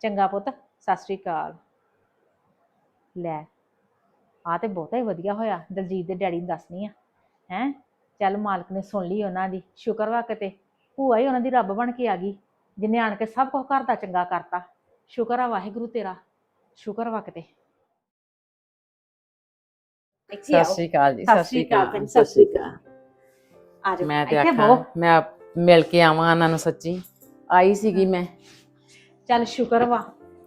ਚੰਗਾ ਪੁੱਤ, ਸਤਿ ਸ੍ਰੀ ਅਕਾਲ। ਲੈ ਆ ਤੇ ਬਹੁਤਾ ਹੀ ਵਧੀਆ ਹੋਇਆ, ਦਲਜੀਤ ਦੇ ਡੈਡੀ ਨੂੰ ਦੱਸਣੀ ਆ। ਹੈ, ਚੱਲ ਮਾਲਕ ਨੇ ਸੁਣ ਲਈ ਉਹਨਾਂ ਦੀ, ਸ਼ੁਕਰ ਵਾ ਕਿਤੇ। ਭੂਆ ਹੀ ਉਹਨਾਂ ਦੀ ਰੱਬ ਬਣ ਕੇ ਆ ਗਈ ਜਿਨੇ ਆਣ ਕੇ ਸਭ ਕੁਝ ਘਰ ਦਾ ਚੰਗਾ ਕਰਤਾ। ਸ਼ੁਕਰ ਆ ਵਾਹਿਗੁਰੂ ਤੇਰਾ ਸ਼ੁਕਰ ਵਾ ਕਿਤੇ। ਇੱਥੇ ਸਤਿ ਆਓ। ਸ਼੍ਰੀ ਅਕਾਲ ਜੀ ਸਤਿ ਸ਼੍ਰੀ ਅਕਾਲ ਭੈਣ, ਸਤਿ ਸ਼੍ਰੀ ਅਕਾਲ ਆ ਜਾਓ ਮੈਂ ਤੇ ਇੱਥੇ ਆਖਾਂ ਬਹੋ ਮੈਂ ਆਪ ਮਿਲ ਕੇ ਆਵਾਂ ਉਹਨਾਂ ਨੂੰ ਸੱਚੀ। ਆਈ ਸੀਗੀ ਮੈਂ। ਚੱਲ ਸ਼ੁਕਰ ਵਾ।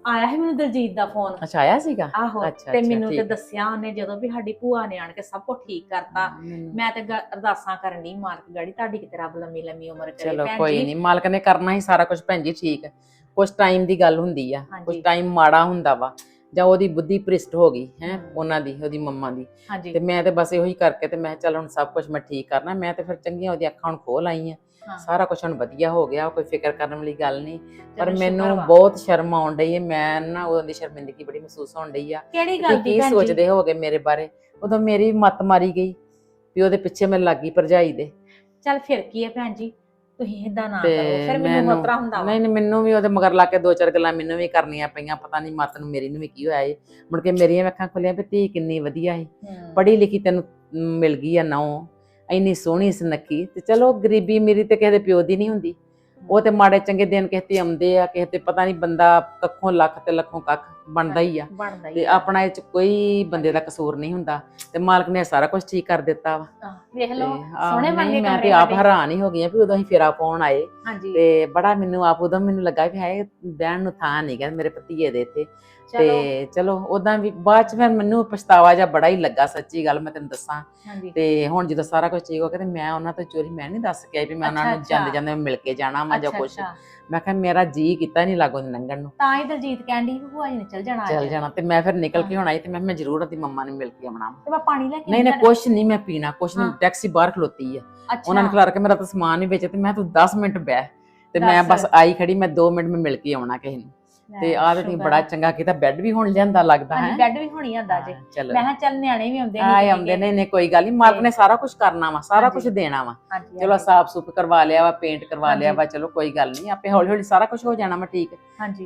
ਆਇਆ ਸੀ ਮੈਨੂੰ ਦਲਜੀਤ ਦਾ ਫੋਨ ਅੱਛਾ ਆਇਆ ਸੀਗਾ ਆਹੋ ਅੱਛਾ, ਤੇ ਅੱਛਾ, ਮੈਨੂੰ ਤੇ ਠੀਕ। ਦੱਸਿਆ ਉਹਨੇ ਜਦੋਂ ਵੀ ਸਾਡੀ ਭੂਆ ਨੇ ਆਣ ਕੇ ਸਭ ਕੁਝ ਠੀਕ ਕਰਤਾ ਮੈਂ ਤੇ ਗ- ਅਰਦਾਸਾਂ ਕਰਨ ਦੀ ਮਾਲਕ ਗਾੜੀ ਤੁਹਾਡੀ ਕਿਤੇ ਰੱਬ ਲੰਮੀ ਲੰਮੀ ਉਮਰ ਕਰੇ ਚਲੋ ਭੈਣ ਕੋਈ ਜੀ। ਨਹੀਂ ਮਾਲਕ ਨੇ ਕਰਨਾ ਹੀ ਸਾਰਾ ਕੁਝ ਭੈਣ ਜੀ ਠੀਕ ਹੈ ਕੁਝ ਟਾਈਮ ਦੀ ਗੱਲ ਹੁੰਦੀ ਆ ਹਾਂਜੀ। ਕੁਝ ਟਾਈਮ ਮਾੜਾ ਹੁੰਦਾ ਵਾ ਜਾਂ ਉਹਦੀ ਬੁੱਧੀ ਭ੍ਰਿਸ਼ਟ ਹੋ ਗਈ ਹੈ। ਉਹਨਾਂ ਦੀ ਉਹਦੀ ਮੰਮਾ ਦੀ। ਹਾਂਜੀ। ਤੇ ਮੈਂ ਤੇ ਬਸ ਇਹੋ ਹੀ ਕਰਕੇ ਤੇ ਮੈਂ ਚੱਲ ਹੁਣ ਸਭ ਕੁਝ ਮੈਂ ਠੀਕ ਕਰਨਾ ਮੈਂ ਤੇ ਫਿਰ ਚੰਗੀਆਂ ਉਹਦੀਆਂ ਅੱਖਾਂ ਹੁਣ ਖੋਲ ਆਈਆਂ। ਸਾਰਾ ਕੁਝ ਹੁਣ ਵਧੀਆ ਹੋ ਗਿਆ ਕੋਈ ਫਿਕਰ ਕਰਨ ਵਾਲੀ ਗੱਲ ਨਹੀਂ। ਪਰ ਮੈਨੂੰ। ਬਹੁਤ ਸ਼ਰਮ ਆਉਣ ਡਈ ਹੈ ਮੈਂ ਨਾ ਉਹਦੀ ਦੀ ਸ਼ਰਮਿੰਦਗੀ ਬੜੀ ਮਹਿਸੂਸ ਹੋਣ ਡਈ ਆ। ਕਿਹੜੀ ਗੱਲ ਦੀ ਕੀ ਸੋਚਦੇ ਹੋਗੇ ਮੇਰੇ ਬਾਰੇ? ਉਦੋਂ ਮੇਰੀ ਮੱਤ ਮਾਰੀ ਗਈ ਵੀ ਉਹਦੇ ਪਿੱਛੇ ਮੈਂ ਲੱਗੀ ਭਰਜਾਈ ਦੇ। ਚੱਲ ਫਿਰ ਕੀ ਹੈ ਭੈਣ ਜੀ? ਤੁਸੀਂ ਇਦਾਂ ਨਾ ਕਰੋ ਫਿਰ ਮੈਨੂੰ ਮਤਰਾ ਹੁੰਦਾ ਵਾ। ਨਹੀਂ ਨਹੀਂ ਮੈਨੂੰ ਵੀ ਉਹਦੇ ਮਗਰ ਲਾ ਕੇ ਦੋ ਚਾਰ ਗੱਲਾਂ ਮੈਨੂੰ ਵੀ ਕਰਨੀਆਂ ਪਈਆਂ ਪਤਾ ਨਹੀਂ ਮੱਤ ਨੂੰ ਮੇਰੀ ਨੂੰ ਵੀ ਕੀ ਹੋਇਆ ਏ। ਮੁੜ ਕੇ ਮੇਰੀਆਂ ਅੱਖਾਂ ਖੁੱਲੀਆਂ ਵੀ ਧੀ ਕਿੰਨੀ ਵਧੀਆ ਹਮ, ਪੜ੍ਹੀ ਲਿਖੀ ਤੈਨੂੰ ਮਿਲ ਗਈ ਆ ਨੌ ਇੰਨੀ ਸੋਹਣੀ ਸੁਨੱਖੀ। ਤੇ ਚਲੋ ਗਰੀਬੀ ਮੇਰੀ ਤੇ ਕਿਸੇ ਦੇ ਪਿਓ ਦੀ ਨਹੀਂ ਹੁੰਦੀ। ਉਹ ਤੇ ਮਾੜੇ ਚੰਗੇ ਦਿਨ ਕਿਸੇ ਤੇ ਆਉਂਦੇ ਆ ਕਿਸੇ ਤੇ ਪਤਾ ਨਹੀਂ ਬੰਦਾ ਕੱਖੋਂ ਲੱਖ ਤੇ ਲੱਖੋਂ ਕੱਖ ਬਣਦਾ ਹੀ ਆ। ਬਣਦਾ ਹੀ ਤੇ ਆ। ਆਪਣਾ ਇਹ ਚ ਕੋਈ ਬੰਦੇ ਦਾ ਕਸੂਰ ਨਹੀਂ ਹੁੰਦਾ। ਤੇ ਮਾਲਕ ਨੇ ਸਾਰਾ ਕੁਝ ਠੀਕ ਕਰ ਦਿੱਤਾ ਵਾ। ਵੇਖ ਤੇ ਲਓ ਆਹ, ਸੋਹਣੇ ਨਹੀਂ, ਗਏ ਮੈਂ ਕਮਰੇ ਤੇ ਆਪ ਸਾਡੇ। ਹੈਰਾਨ ਹੀ ਹੋ ਗਈ ਆ ਵੀ ਉਦੋਂ ਹੀ ਫੇਰਾ ਪਾਉਣ ਆਏ। ਹਾਂਜੀ। ਤੇ ਬੜਾ ਮੈਨੂੰ ਆਪ ਉਦੋਂ ਮੈਨੂੰ ਲੱਗਾ ਵੀ ਹਾਏ ਬਹਿਣ ਨੂੰ ਥਾਂ ਨਹੀਂ ਗਾ ਮੇਰੇ ਭਤੀਏ ਦੇ ਇੱਥੇ। ਤੇ ਚਲੋ ਉਦਾਂ ਵੀ ਬਾਅਦ ਚ ਫਿਰ ਮੈਨੂੰ ਪਛਤਾਵਾ ਜਾਂ ਬੜਾ ਹੀ ਲੱਗਾ ਸੱਚੀ ਗੱਲ ਮੈਂ ਤੈਨੂੰ ਦੱਸਾਂ ਹਾਂਜੀ ਤੇ ਹੁਣ ਜਦੋਂ ਸਾਰਾ ਕੁਝ ਠੀਕ ਹੋ ਗਿਆ ਤੇ ਮੈਂ ਉਹਨਾਂ ਤੋਂ ਚੋਰੀ ਮੈਂ ਨਹੀਂ ਦੱਸ ਕੇ ਆਈ ਵੀ ਮੈਂ ਉਹਨਾਂ ਨੂੰ। ਜਾਂਦੇ ਜਾਂਦੇ ਮਿਲ ਕੇ ਜਾਣਾ ਵਾ ਜਾਂ ਕੁਝ। ਮੈਂ ਕਿਹਾ ਮੇਰਾ ਜੀ ਕੀਤਾ ਨਹੀਂ ਲੱਗੋ ਲੰਘਣ ਨੂੰ ਤਾਂ ਹੀ ਦਲਜੀਤ ਕਹਿੰਦੀ ਵੀ ਭੂਆ ਜੀ ਨੇ ਚੱਲ ਜਾਣਾ। ਚੱਲ ਜਾਣਾ ਤੇ ਮੈਂ ਫਿਰ ਨਿਕਲ ਕੇ। ਹੁਣ ਆਈ ਤੇ ਮੈਂ ਮੈਂ ਜ਼ਰੂਰ ਉਹਦੀ ਮੰਮਾ ਨੂੰ ਮਿਲ ਕੇ ਆਉਣਾ। ਤੇ ਮੈਂ ਪਾਣੀ ਲੈ ਕੇ ਨਹੀਂ ਨਹੀਂ ਕੁਛ ਨਹੀਂ ਮੈਂ ਪੀਣਾ ਕੁਛ ਨਹੀਂ। ਟੈਕਸੀ ਬਾਹਰ ਖਲੋਤੀ ਆ ਉਹਨਾਂ ਨੇ ਖਿਲਾਰ ਕੇ ਮੇਰਾ ਤਾਂ ਸਮਾਨ ਹੀ ਵੇਚਿਆ ਤੇ ਮੈਂ ਤੂੰ 10 ਮਿੰਟ ਬਹਿ ਤੇ ਮੈਂ। ਬਸ ਆਈ ਖੜੀ ਮੈਂ 2 ਮਿੰਟ ਮੈਂ ਮਿਲ ਕੇ ਆਉਣਾ ਕਿਸੇ ਨੂੰ ਤੇ ਆਹ ਤੇ ਤੁਸੀਂ ਬੜਾ ਆ। ਚੰਗਾ ਕੀਤਾ ਬੈੱਡ ਵੀ ਹੁਣ ਲਿਆਂਦਾ ਲੱਗਦਾ ਹੈ? ਬੈੱਡ ਵੀ ਹੋਣੀ ਆਂਦਾ ਜੇ। ਚਲੋ। ਮੈਂ ਕਿਹਾ ਚੱਲ ਨਿਆਣੇ ਵੀ ਆਉਂਦੇ ਆਏ ਆਉਂਦੇ ਨੇ ਨੇ ਕੋਈ ਗੱਲ ਨਹੀਂ ਮਾਲਕ ਨੇ ਸਾਰਾ ਕੁਝ ਕਰਨਾ ਵਾ ਸਾਰਾ ਕੁਝ। ਦੇਣਾ ਵਾ। ਚਲੋ ਸਾਫ਼ ਸੁਫ ਕਰਵਾ ਲਿਆ ਵਾ ਪੇਂਟ ਕਰਵਾ ਲਿਆ। ਵਾ ਚਲੋ ਕੋਈ ਗੱਲ ਨਹੀਂ ਆਪੇ ਹੌਲੀ ਹੌਲੀ ਸਾਰਾ ਕੁਝ ਹੋ ਜਾਣਾ ਵਾ ਠੀਕ।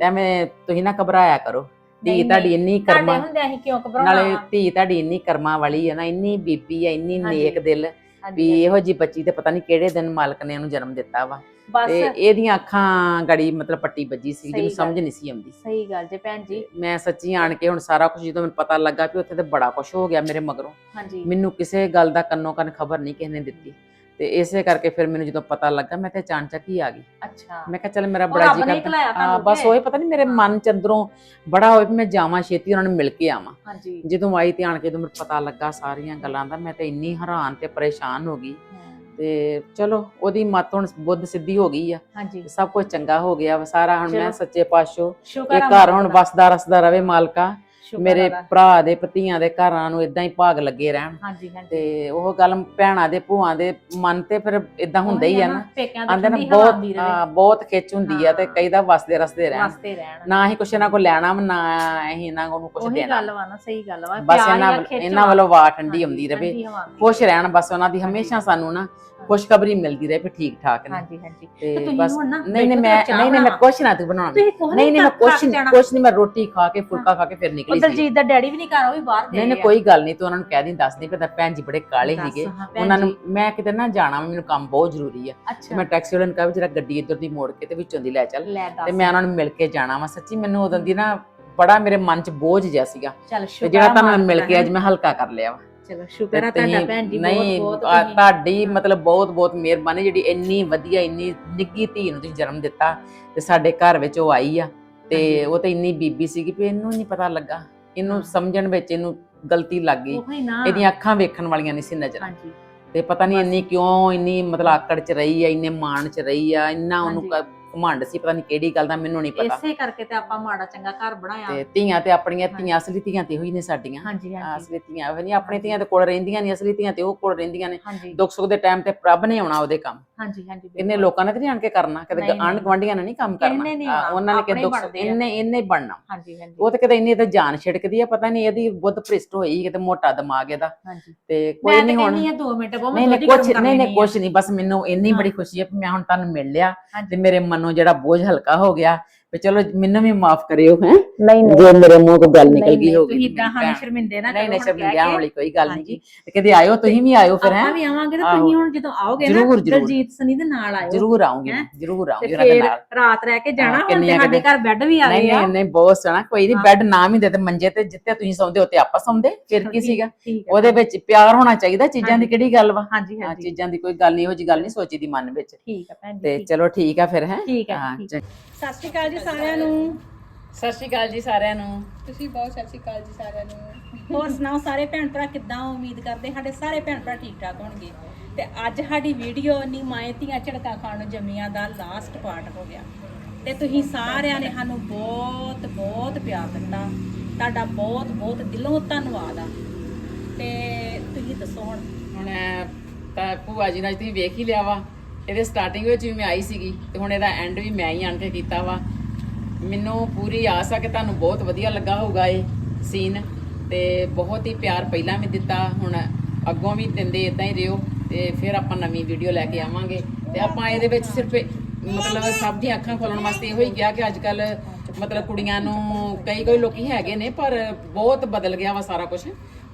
ਐਵੇਂ ਤੁਸੀਂ ਨਾ ਘਬਰਾਇਆ ਕਰੋ। ਧੀ ਤੁਹਾਡੀ ਇੰਨੀ ਕਰਮਾਂ ਹੁੰਦੇ ਅਸੀਂ ਕਿਉਂ ਘਬਰਾਉਣਾ ਨਾਲੇ? ਧੀ ਤੁਹਾਡੀ ਇੰਨੀ ਕਰਮਾਂ ਵਾਲੀ ਹੈ ਨਾ ਇੰਨੀ ਬੀਬੀ ਹੈ ਇੰਨੀ। ਨੇਕ ਦਿਲ। ਵੀ ਇਹੋ ਜੀ ਬੱਚੀ ਤੇ ਪਤਾ ਨਹੀਂ ਕਿਹੜੇ ਦਿਨ ਮਾਲਕ ਨੇ ਉਹਨੂੰ ਜਨਮ ਦਿੱਤਾ ਵਾ। ਬਸ। ਤੇ ਇਹਦੀਆਂ ਅੱਖਾਂ ਗੜੀ ਮਤਲਬ ਪੱਟੀ ਵੱਜੀ ਸੀ ਜਿਹਨੂੰ। ਸਮਝ ਨਹੀਂ ਸੀ ਆਉਂਦੀ। ਸਹੀ ਗੱਲ ਜੇ ਭੈਣ ਜੀ। ਮੈਂ ਸੱਚੀ ਆਣ ਕੇ ਹੁਣ ਸਾਰਾ ਕੁਝ ਜਦੋਂ ਮੈਨੂੰ ਪਤਾ ਲੱਗਾ ਵੀ ਉੱਥੇ ਤੇ ਬੜਾ ਕੁਝ ਹੋ ਗਿਆ ਮੇਰੇ ਮਗਰੋਂ। ਹਾਂਜੀ। ਮੈਨੂੰ ਕਿਸੇ ਗੱਲ ਦਾ ਕੰਨੋ ਕੰਨ ਖਬਰ ਨਹੀਂ ਕਿਸੇ ਨੇ ਦਿੱਤੀ। ਤੇ ਇਸੇ ਕਰਕੇ ਫਿਰ ਮੈਨੂੰ ਜਦੋਂ ਪਤਾ ਲੱਗਾ ਮੈਂ ਤੇ ਅਚਾਨਚਕ ਹੀ ਆ ਗਈ। ਅੱਛਾ। ਮੈਂ ਕਿਹਾ ਚੱਲ ਮੇਰਾ ਉਹ ਬੜਾ ਰੱਬ ਜੀ ਨੇ ਕਰਦਾ। ਹਾਂ, ਤੁਹਾਨੂੰ ਬਸ ਹੋਏ ਪਤਾ ਨਹੀਂ ਮੇਰੇ ਮਨ ਚ ਅੰਦਰੋਂ ਬੜਾ ਹੋਏ ਵੀ ਮੈਂ ਜਾਵਾਂ ਛੇਤੀ ਉਹਨਾਂ ਨੂੰ ਮਿਲ ਕੇ ਆਵਾਂ। ਹਾਂਜੀ। ਜਦੋਂ ਆਈ ਤੇ ਆਣ ਕੇ ਜਦੋਂ ਮੈਨੂੰ ਪਤਾ ਲੱਗਾ ਸਾਰੀਆਂ ਗੱਲਾਂ ਦਾ ਮੈਂ ਤੇ ਇੰਨੀ ਹੈਰਾਨ ਤੇ ਪਰੇਸ਼ਾਨ ਹੋ ਗਈ। ਤੇ ਚਲੋ ਉਹਦੀ ਮੱਤ ਹੁਣ ਬੁੱਧ ਸਿੱਧੀ ਹੋ ਗਈ ਆ। ਹਾਂਜੀ। ਸਭ ਕੁਝ ਚੰਗਾ ਹੋ ਗਿਆ ਵਾ। ਸਾਰਾ ਹੁਣ ਮੈਂ ਚਲੋ। ਸੱਚੇ ਸ਼ੁਕਰ ਇਹ ਆ ਘਰ ਮਾਲਕ ਹੁਣ ਦਾ, ਵਸਦਾ ਰਸਦਾ ਰਵੇ ਮਾਲਕਾ। ਸ਼ੁਕਰ ਮੇਰੇ। ਭਰਾ ਦੇ ਭਤੀਆਂ ਦੇ ਘਰਾਂ ਨੂੰ ਇਦਾਂ ਹੀ ਭਾਗ ਲੱਗੇ ਰਹਿਣ। ਹਾਂਜੀ ਹਾਂਜੀ। ਤੇ ਉਹ ਗੱਲ ਭੈਣਾਂ ਦੇ ਭੂਆਂ ਦੇ ਮਨ ਤੇ ਫਿਰ ਇਦਾਂ ਹੁੰਦਾ ਹੀ ਆ ਨਾ। ਪੇਕਿਆਂ ਦੀ ਆਂਦੇ ਨਾ ਬਹੁਤ ਆਉਂਦੀ ਹਾਂ, ਬਹੁਤ ਖਿੱਚ ਹੁੰਦੀ ਆ ਤੇ। ਕਈ ਦਾ ਵਸਦੇ ਰਸਦੇ ਰਹਿਣ। ਰਹਿਣ। ਨਾ ਹੀ ਕੁਛ ਇਹਨਾਂ ਕੋ ਲੈਣਾ ਵਾ, ਨਾ ਅਸੀਂ ਇਹਨਾਂ ਨੂੰ ਕੁਛ ਉਹੀ ਦੇਣਾ। ਗੱਲ ਵਾ ਨਾ ਸਹੀ ਗੱਲ ਵਾ। ਬਸ ਪਿਆਰ ਇਹਨਾਂ ਜਾਂ ਵੱਲ- ਖਿੱਚ ਇਹਨਾਂ। ਵੱਲੋਂ ਵਾ ਠੰਡੀ ਹੁੰਦੀ ਰਵੇ ਠੰਡੀ ਹਵਾ ਆਉਂਦੀ ਖੁਸ਼ ਰਹੇ। ਰਹਿਣ ਬਸ ਉਹਨਾਂ ਦੀ ਹਮੇਸ਼ਾ ਸਾਨੂੰ ਨਾ ਖੁਸ਼ਖਬਰੀ ਮਿਲਦੀ ਰਹੇ ਵੀ ਠੀਕ ਠਾਕ ਨੇ। ਹਾਂਜੀ ਹਾਂਜੀ। ਤੇ ਤੁਸੀਂ ਬਸ ਹੁਣ ਨਾ ਨਹੀਂ ਨਹੀਂ ਮੈਂ ਨਹੀਂ ਨਹੀਂ ਮੈਂ। ਕੁਛ ਨਾ ਤੂੰ ਬਣਾਉਣਾ ਨਹੀਂ ਨਹੀਂ ਮੈਂ ਕੁਛ। ਕੁਛ ਨਹੀਂ ਮੈਂ ਰੋਟੀ ਖਾ ਕੇ ਫੁਲਕਾ ਖਾ ਕੇ ਫਿਰ ਨਿਕਲੀ ਸੀ। ਦਲਜੀਤ ਦਾ ਡੈਡੀ ਵੀ ਨਹੀਂ ਘਰ ਉਹ ਵੀ ਬਾਹਰ ਗਏ ਨਹੀਂ ਨਹੀਂ। ਕੋਈ ਗੱਲ ਨਹੀਂ ਤੂੰ ਉਹਨਾਂ ਨੂੰ ਕਹਿ ਦੀ ਦੱਸ ਦੀ ਪਤਾ ਭੈਣ ਜੀ ਬੜੇ ਕਾਲੇ ਸੀਗੇ। ਉਹਨਾਂ ਨੂੰ। ਮੈਂ ਕਿਤੇ ਨਾ ਜਾਣਾ ਮੈਨੂੰ ਕੰਮ ਬਹੁਤ ਜ਼ਰੂਰੀ ਆ। ਤੇ ਮੈਂ ਟੈਕਸੀ ਵਾਲੇ ਨੂੰ ਕਿਹਾ ਵੀ ਜਰਾ ਗੱਡੀ ਇੱਧਰ ਦੀ ਮੋੜ ਕੇ ਤੇ ਵਿੱਚੋਂ ਦੀ ਲੈ ਚੱਲ। ਤੇ ਮੈਂ ਉਹਨਾਂ ਨੂੰ ਮਿਲ ਕੇ ਜਾਣਾ ਵਾ ਸੱਚੀ ਮੈਨੂੰ ਉਦੋਂ ਦੀ ਨਾ ਬੜਾ ਮੇਰੇ ਮਨ 'ਚ ਬੋਝ ਜਿਹਾ ਸੀਗਾ। ਤੇ ਜਿਹੜਾ ਤੁਹਾਨੂੰ ਮਿਲ ਕੇ ਅੱਜ ਮੈਂ ਹਲਕਾ ਕਰ ਲਿਆ ਵਾ। ਚਲੋ ਸ਼ੁਕਰ ਆ ਤੁਹਾਡਾ ਭੈਣ ਜੀ ਬਹੁਤ ਬਹੁਤ ਤੁਹਾਡੀ ਮਤਲਬ ਬਹੁਤ ਬਹੁਤ ਮਿਹਰਬਾਨੀ ਜਿਹੜੀ ਇੰਨੀ ਵਧੀਆ ਇੰਨੀ ਨਿੱਗੀ ਧੀ ਨੂੰ ਤੁਸੀਂ ਜਨਮ ਦਿੱਤਾ ਤੇ ਸਾਡੇ ਘਰ ਵਿੱਚ ਉਹ ਆਈ ਆ ਤੇ ਉਹ ਤੇ ਇੰਨੀ ਬੀਬੀ ਸੀਗੀ ਵੀ ਇਹਨੂੰ ਨਹੀਂ ਪਤਾ ਲੱਗਾ। ਇਹਨੂੰ ਸਮਝਣ ਵਿੱਚ ਇਹਨੂੰ ਗਲਤੀ ਲੱਗ ਗਈ। ਇਹਦੀਆਂ ਅੱਖਾਂ ਵੇਖਣ ਵਾਲੀਆਂ ਨਹੀਂ ਸੀ ਨਜ਼ਰ। ਹਾਂਜੀ। ਤੇ ਪਤਾ ਨਹੀਂ ਇੰਨੀ ਕਿਉਂ ਇੰਨੀ ਮਤਲਬ ਆਕੜ ਚ ਰਹੀ ਆ ਇੰਨੇ ਮਾਣ ਚ ਰਹੀ ਆ ਇੰਨਾ ਉਹਨੂੰ ਘਮੰਡ ਸੀ ਪਤਾ ਨਹੀਂ ਕਿਹੜੀ ਗੱਲ ਦਾ ਮੈਨੂੰ ਨਹੀਂ ਪਤਾ। ਇਸੇ ਕਰਕੇ ਤੇ ਆਪਾਂ ਮਾੜਾ ਚੰਗਾ ਘਰ ਬਣਾਇਆ। ਤੇ ਧੀਆਂ ਤੇ ਆਪਣੀਆਂ। ਧੀਆਂ ਅਸਲੀ ਧੀਆਂ ਤੇ ਹੋਈ ਨੇ ਸਾਡੀਆਂ। ਹਾਂਜੀ ਹਾਂਜੀ। ਅਸਲੀ ਧੀਆਂ ਉਹ ਨਹੀਂ ਆਪਣੀ ਧੀਆਂ ਤੇ ਕੋਲ ਰਹਿੰਦੀਆਂ ਨਹੀਂ ਅਸਲੀ ਧੀਆਂ ਤੇ ਉਹ ਕੋਲ ਰਹਿੰਦੀਆਂ ਨੇ। ਹਾਂਜੀ। ਦੁੱਖ ਸੁੱਖ ਦੇ ਟਾਈਮ ਤੇ ਪ੍ਰਭ ਨੇ ਆਉਣਾ ਉਹਦੇ ਕੰਮ। ਹਾਂਜੀ ਹਾਂਜੀ ਬਿਲਕੁਲ। ਲੋਕਾਂ ਨੇ ਤੇ ਨਹੀਂ ਆਣ ਕੇ ਕਰਨਾ? ਕਦੇ ਨਹੀਂ, ਆਂਢ ਨਹੀਂ। ਨੇ ਨਹੀਂ ਕੰਮ ਕਿਸੇ ਕਰਨਾ ਨੇ ਨਹੀਂ ਆਉਣਾ, ਉਹਨਾਂ ਨੇ ਕਿ ਆਪਣੇ ਦੁੱਖ ਬਣਦੇ ਆ। ਇੰਨੇ ਇੰਨੇ ਹੀ ਬਣਨਾ। ਹਾਂਜੀ ਹਾਂਜੀ। ਉਹ ਤੇ ਕਦੇ ਇੰਨੀ ਤੇ ਜਾਨ ਛਿੜਕਦੀ ਆ ਪਤਾ ਨਹੀਂ ਇਹਦੀ ਬੁੱਧ ਭ੍ਰਿਸ਼ਟ ਹੋਈ ਕਿਤੇ ਮੋਟਾ ਦਿਮਾਗ ਇਹਦਾ। ਹਾਂਜੀ। ਤੇ ਕੋਈ ਨਹੀਂ ਹੁਣ ਆ 2 ਮਿੰਟ ਬਹੁਤ ਨਹੀਂ ਨਹੀਂ ਕੁਛ ਨਹੀਂ ਨਹੀਂ ਕੁਛ ਨਹੀਂ ਬਸ ਮੈਨੂੰ ਇੰਨੀ। ਬੜੀ ਖੁਸ਼ੀ ਹੈ ਕਿ ਮੈਂ ਹੁਣ ਤੁਹਾਨੂੰ ਮਿਲ ਲਿਆ ਹਾਂਜੀ। ਤੇ ਮੇਰੇ ਮਨੋਂ ਜਿਹੜਾ ਬੋਝ ਹਲਕਾ ਹੋ ਗਿਆ ਵੀ ਚਲੋ ਮੈਨੂੰ ਵੀ ਮਾਫ ਕਰਿਓ ਹੈ ਨਹੀਂ ਜੇ ਮੇਰੇ ਮੂੰਹ ਤੋਂ ਗੱਲ ਨਿਕਲ ਗਈ ਹੋਗੀ ਤੁਸੀਂ ਇਦਾਂ ਸਾਨੂੰ ਸ਼ਰਮਿੰਦੇ ਨਾ ਨਹੀਂ ਨਹੀਂ ਸ਼ਰਮਿੰਦਿਆਂ। ਵਾਲੀ ਕੋਈ ਗੱਲ ਨਹੀਂ। ਜੀ ਤੇ ਕਦੇ ਆਇਓ ਤੁਸੀਂ ਵੀ ਆਇਓ ਫਿਰ ਹੈ ਆਪਾਂ ਵੀ ਆਵਾਂਗੇ ਤੇ। ਤੁਸੀਂ ਹੁਣ ਜਦੋਂ ਆਓਗੇ ਨਾ। ਦਲਜੀਤ ਸਨੀ ਦੇ ਨਾਲ ਆਇਓ ਜ਼ਰੂਰ ਆਉਂਗੀ ਹੈਂ? ਜ਼ਰੂਰ ਤੇ ਆਉਂਗੀ ਉਹਨਾਂ ਦੇ ਨਾਲ ਰਾਤ ਰਹਿ ਕੇ ਜਾਣਾ ਹਾਂ, ਹੁਣ ਤੇ ਸਾਡੇ ਘਰ ਬੈੱਡ ਵੀ ਆ ਨਹੀਂ ਗਏ ਆ ਨਹੀਂ ਨਹੀਂ ਬਹੁਤ ਸੋਹਣਾ ਕੋਈ ਨਹੀਂ ਹਾਂ। ਬੈੱਡ ਨਾ ਵੀ ਦੇ ਤੇ ਮੰਜੇ ਤੇ ਜਿੱਥੇ ਤੁਸੀਂ ਸੌਂਦੇ ਹੋ ਤੇ ਆਪਾਂ ਸੌਂਦੇ ਫਿਰ ਕੀ ਸੀਗਾ ਹੈ ਉਹਦੇ ਵਿੱਚ ਪਿਆਰ ਹੋਣਾ ਚਾਹੀਦਾ ਚੀਜ਼ਾਂ ਦੀ। ਕਿਹੜੀ ਗੱਲ ਵਾ ਹਾਂਜੀ ਹਾਂ ਹਾਂਜੀ ਚੀਜ਼ਾਂ ਦੀ ਕੋਈ ਗੱਲ ਨਹੀਂ ਇਹੋ ਜੀ ਗੱਲ ਨਹੀਂ ਸੋਚੀ ਦੀ ਮਨ ਵਿੱਚ ਠੀਕ ਹੈ ਭੈਣ ਜੀ ਤੇ। ਚਲੋ ਠੀਕ ਆ ਫਿਰ ਹੈ ਠੀਕ ਹੈ, ਹਾਂ। ਚੰਗਾ। ਸਤਿ ਸ਼੍ਰੀ ਅਕਾਲ ਜੀ ਸਾਰਿਆਂ ਨੂੰ। ਸਤਿ ਸ਼੍ਰੀ ਅਕਾਲ ਜੀ ਸਾਰਿਆਂ ਨੂੰ। ਤੁਸੀਂ ਬਹੁਤ ਸਤਿ ਸ਼੍ਰੀ ਅਕਾਲ ਜੀ ਸਾਰਿਆਂ ਨੂੰ। ਹੋਰ ਸੁਣਾਓ ਸਾਰੇ ਭੈਣ ਭਰਾ ਕਿੱਦਾਂ ਉਮੀਦ ਕਰਦੇ? ਸਾਡੇ ਸਾਰੇ ਭੈਣ ਭਰਾ ਠੀਕ ਠਾਕ ਹੋਣਗੇ। ਤੇ ਅੱਜ ਸਾਡੀ ਵੀਡੀਓ ਨੀ ਮਾਏ ਧੀਆਂ ਝੜਕਾ ਖਾਣ ਨੂੰ ਜੰਮੀਆਂ ਦਾ ਲਾਸਟ ਪਾਰਟ ਹੋ ਗਿਆ। ਤੇ ਤੁਸੀਂ ਸਾਰਿਆਂ ਨੇ ਸਾਨੂੰ ਬਹੁਤ ਬਹੁਤ ਪਿਆਰ ਦਿੱਤਾ। ਤੁਹਾਡਾ ਬਹੁਤ ਬਹੁਤ ਦਿਲੋਂ ਧੰਨਵਾਦ ਆ। ਤੇ ਤੁਸੀਂ ਦੱਸੋ ਹੁਣ। ਹੁਣ ਤਾਂ ਭੂਆ ਜੀ ਨਾਲ ਤੁਸੀਂ ਵੇਖ ਹੀ ਲਿਆ ਵਾ। ਇਹਦੇ ਸਟਾਰਟਿੰਗ ਵਿੱਚ ਵੀ ਮੈਂ ਆਈ ਸੀਗੀ ਤੇ ਹੁਣ ਇਹਦਾ ਐਂਡ ਵੀ ਮੈਂ ਹੀ ਆਣ ਕੇ ਕੀਤਾ ਵਾ। ਮੈਨੂੰ ਪੂਰੀ ਆਸ ਆ ਕਿ ਤੁਹਾਨੂੰ ਬਹੁਤ ਵਧੀਆ ਲੱਗਾ ਹੋਊਗਾ ਇਹ ਸੀਨ ਤੇ ਬਹੁਤ ਹੀ ਪਿਆਰ ਪਹਿਲਾਂ ਵੀ ਦਿੱਤਾ, ਹੁਣ ਅੱਗੋਂ ਵੀ ਦਿੰਦੇ ਇਦਾਂ ਹੀ ਰਿਓ ਤੇ ਫਿਰ ਆਪਾਂ ਨਵੀਂ ਵੀਡੀਓ ਲੈ ਕੇ ਆਵਾਂਗੇ। ਤੇ ਆਪਾਂ ਇਹਦੇ ਵਿੱਚ ਸਿਰਫ ਮਤਲਬ ਸਭ ਦੀਆਂ ਅੱਖਾਂ ਖੋਲਣ ਵਾਸਤੇ ਇਹੋ ਹੀ ਕਿਹਾ ਕਿ ਅੱਜ ਕੱਲ ਮਤਲਬ ਕੁੜੀਆਂ ਨੂੰ ਕਈ ਕੋਈ ਲੋਕੀ ਹੈਗੇ ਨੇ, ਪਰ ਬਹੁਤ ਬਦਲ ਗਿਆ ਵਾ ਸਾਰਾ ਕੁਝ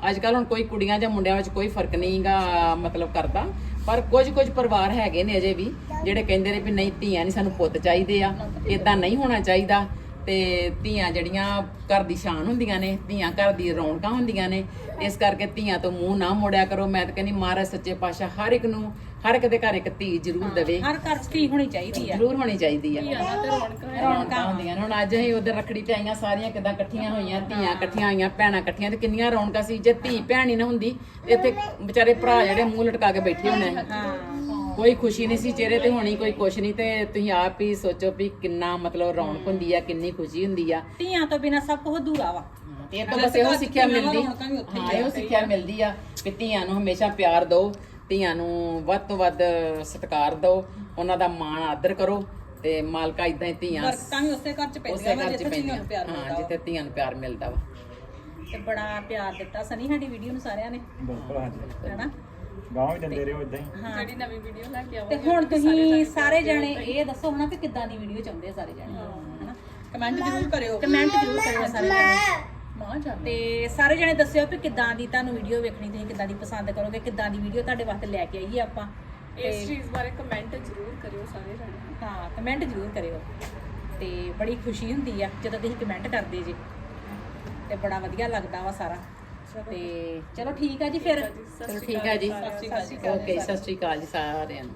ਅੱਜ ਕੱਲ ਹੁਣ ਕੋਈ ਕੁੜੀਆਂ ਜਾਂ ਮੁੰਡਿਆਂ ਵਿੱਚ ਕੋਈ ਫ਼ਰਕ ਨਹੀਂਗਾ ਮਤਲਬ ਕਰਦਾ। ਪਰ ਕੁਝ ਕੁਝ ਪਰਿਵਾਰ ਹੈਗੇ ਨੇ ਅਜੇ ਵੀ, ਜਿਹੜੇ ਕਹਿੰਦੇ ਨੇ ਵੀ ਨਹੀਂ ਧੀਆਂ ਨਹੀਂ ਸਾਨੂੰ ਪੁੱਤ ਚਾਹੀਦੇ ਆ ਇਦਾਂ ਨਹੀਂ ਹੋਣਾ ਚਾਹੀਦਾ। ਤੇ ਧੀਆਂ ਜਿਹੜੀਆਂ ਘਰ ਦੀ ਸ਼ਾਨ ਹੁੰਦੀਆਂ ਨੇ, ਧੀਆਂ ਘਰ ਦੀ ਰੌਣਕਾਂ ਹੁੰਦੀਆਂ ਨੇ, ਇਸ ਕਰਕੇ ਧੀਆਂ ਤੋਂ ਮੂੰਹ ਨਾ ਮੋੜਿਆ ਕਰੋ। ਮੈਂ ਤਾਂ ਕਹਿੰਦੀ ਮਹਾਰਾਜ ਸੱਚੇ ਪਾਤਸ਼ਾਹ ਹਰ ਇੱਕ ਨੂੰ ਹਰ ਇੱਕ ਦੇ ਘਰ ਇੱਕ ਧੀ ਜ਼ਰੂਰ ਦੇਵੇ। ਹਰ ਘਰ 'ਚ ਧੀ ਹੋਣੀ ਚਾਹੀਦੀ ਆ। ਜ਼ਰੂਰ ਹੋਣੀ ਚਾਹੀਦੀ ਆ। ਤੇ ਰੌਣਕ ਰੌਣਕਾਂ ਹੁੰਦੀਆਂ ਨੇ। ਹੁਣ ਅੱਜ ਅਸੀਂ ਉਧਰ ਰੱਖੜੀ ਤੇ ਆਈਆਂ ਸਾਰੀਆਂ ਕਿਦਾਂ ਇਕੱਠੀਆਂ ਹੋਈਆਂ ਧੀਆਂ ਇਕੱਠੀਆਂ ਹੋਈਆਂ ਭੈਣਾਂ ਇਕੱਠੀਆਂ ਤੇ ਕਿੰਨੀਆਂ ਰੌਣਕਾਂ ਸੀ। ਜੇ ਧੀ ਭੈਣ ਹੀ ਨਾ ਹੁੰਦੀ ਤੇ ਇੱਥੇ ਵਿਚਾਰੇ ਭਰਾ ਜਿਹੜੇ ਮੂੰਹ ਲਟਕਾ ਕੇ ਬੈਠੇ ਹੋਣੇ। ਕੋਈ ਖੁਸ਼ੀ ਨਹੀਂ ਸੀ ਚਿਹਰੇ ਤੇ ਹੋਣੀ ਕੋਈ ਕੁਛ ਨਹੀਂ। ਤੇ ਤੁਸੀਂ ਆਪ ਹੀ ਸੋਚੋ ਵੀ ਕਿੰਨਾ ਮਤਲਬ ਰੌਣਕ ਹੁੰਦੀ ਆ ਕਿੰਨੀ ਖੁਸ਼ੀ ਹੁੰਦੀ ਆ। ਧੀਆਂ ਤੋਂ ਬਿਨਾ ਸਭ ਕੁਝ ਅਧੂਰਾ ਵਾ। ਤੇ ਇਹ ਤੋਂ ਬਸ ਇਹੋ ਸਿੱਖਿਆ ਮਿਲਦੀ। ਹਾਂ ਇਹੋ ਸਿੱਖਿਆ ਮਿਲਦੀ ਆ ਕਿ ਧੀਆਂ ਨੂੰ ਹਮੇਸ਼ਾ ਪਿਆਰ ਦਿਓ। ਧੀਆਂ ਨੂੰ ਵੱਧ ਤੋਂ ਵੱਧ ਸਤਿਕਾਰ ਦਿਓ ਉਹਨਾਂ ਦਾ ਮਾਣ ਆਦਰ ਕਰੋ ਤੇ ਮਾਲਕਾ ਇਦਾਂ ਹੀ ਧੀਆਂ ਬਰਕਤਾਂ ਵੀ ਉਸੇ ਘਰ ਚ ਉਸੇ ਪੈਂਦੀਆਂ ਵਾ ਘਰ ਚ ਜਿੱਥੇ ਧੀਆਂ ਪੈਂਦੀਆਂ। ਨੂੰ ਪਿਆਰ ਹਾਂ ਮਿਲਦਾ ਵਾ। ਜਿੱਥੇ ਧੀਆਂ ਨੂੰ ਪਿਆਰ ਮਿਲਦਾ ਵਾ। ਤੇ ਬੜਾ ਪਿਆਰ ਦਿੱਤਾ ਸਨੀ ਸਾਡੀ ਵੀਡੀਓ ਨੂੰ ਸਾਰਿਆਂ ਨੇ। ਬਿਲਕੁਲ ਹਾਂਜੀ ਹੈਨਾ? ਗਾਂਵ ਵੀ ਦਿੰਦੇ ਰਹੋ ਇਦਾਂ ਹੀ। ਹਾਂ। ਜਿਹੜੀ ਨਵੀਂ ਵੀਡੀਓ ਲੈ ਕੇ ਤੇ ਆਵਾਂਗੇ ਹੁਣ ਤੁਸੀਂ ਸਾਰੇ ਜਣੇ ਇਹ ਦੱਸੋ ਹਨਾ ਕਿ ਕਿੱਦਾਂ ਦੀ ਵੀਡੀਓ ਚਾਹੁੰਦੇ ਆ ਸਾਰੇ ਜਣੇ? ਹਨਾ? ਕਮੈਂਟ ਜ਼ਰੂਰ ਕਰਿਓ। ਕਮੈਂਟ ਜ਼ਰੂਰ ਕਰਿਓ ਸਾਰੇ ਜਣੇ। ਮਾਂ ਜਾ ਤੇ ਸਾਰੇ ਜਣੇ ਦੱਸਿਓ ਕਿ ਕਿੱਦਾਂ ਦੀ ਤੁਹਾਨੂੰ ਵੀਡੀਓ ਵੇਖਣੀ ਤੁਸੀਂ ਕਿੱਦਾਂ ਦੀ ਪਸੰਦ ਕਰੋਗੇ ਕਿੱਦਾਂ ਦੀ ਵੀਡੀਓ ਤੁਹਾਡੇ ਵਾਸਤੇ ਲੈ ਕੇ ਆਈਏ ਆਪਾਂ। ਇਸ ਚੀਜ਼ ਬਾਰੇ ਕਮੈਂਟ ਜ਼ਰੂਰ ਕਰਿਓ ਸਾਰੇ ਜਣੇ। ਹਾਂ ਕਮੈਂਟ ਜ਼ਰੂਰ ਕਰਿਓ। ਤੇ ਬੜੀ ਖੁਸ਼ੀ ਹੁੰਦੀ ਆ ਜਦੋਂ ਤੁਸੀਂ ਕਮੈਂਟ ਕਰਦੇ ਜੇ। ਤੇ ਬੜਾ ਵਧੀਆ ਲੱਗਦਾ ਵਾ ਸਾਰਾ। ਤੇ ਚਲੋ ਠੀਕ ਆ ਜੀ ਫਿਰ। ਚਲੋ ਠੀਕ ਹੈ ਜੀ ਸਤਿ ਸ਼੍ਰੀ ਅਕਾਲ ਜੀ ਓਕੇ ਸਤਿ ਸ਼੍ਰੀ ਅਕਾਲ ਜੀ ਸਾਰਿਆਂ ਨੂੰ।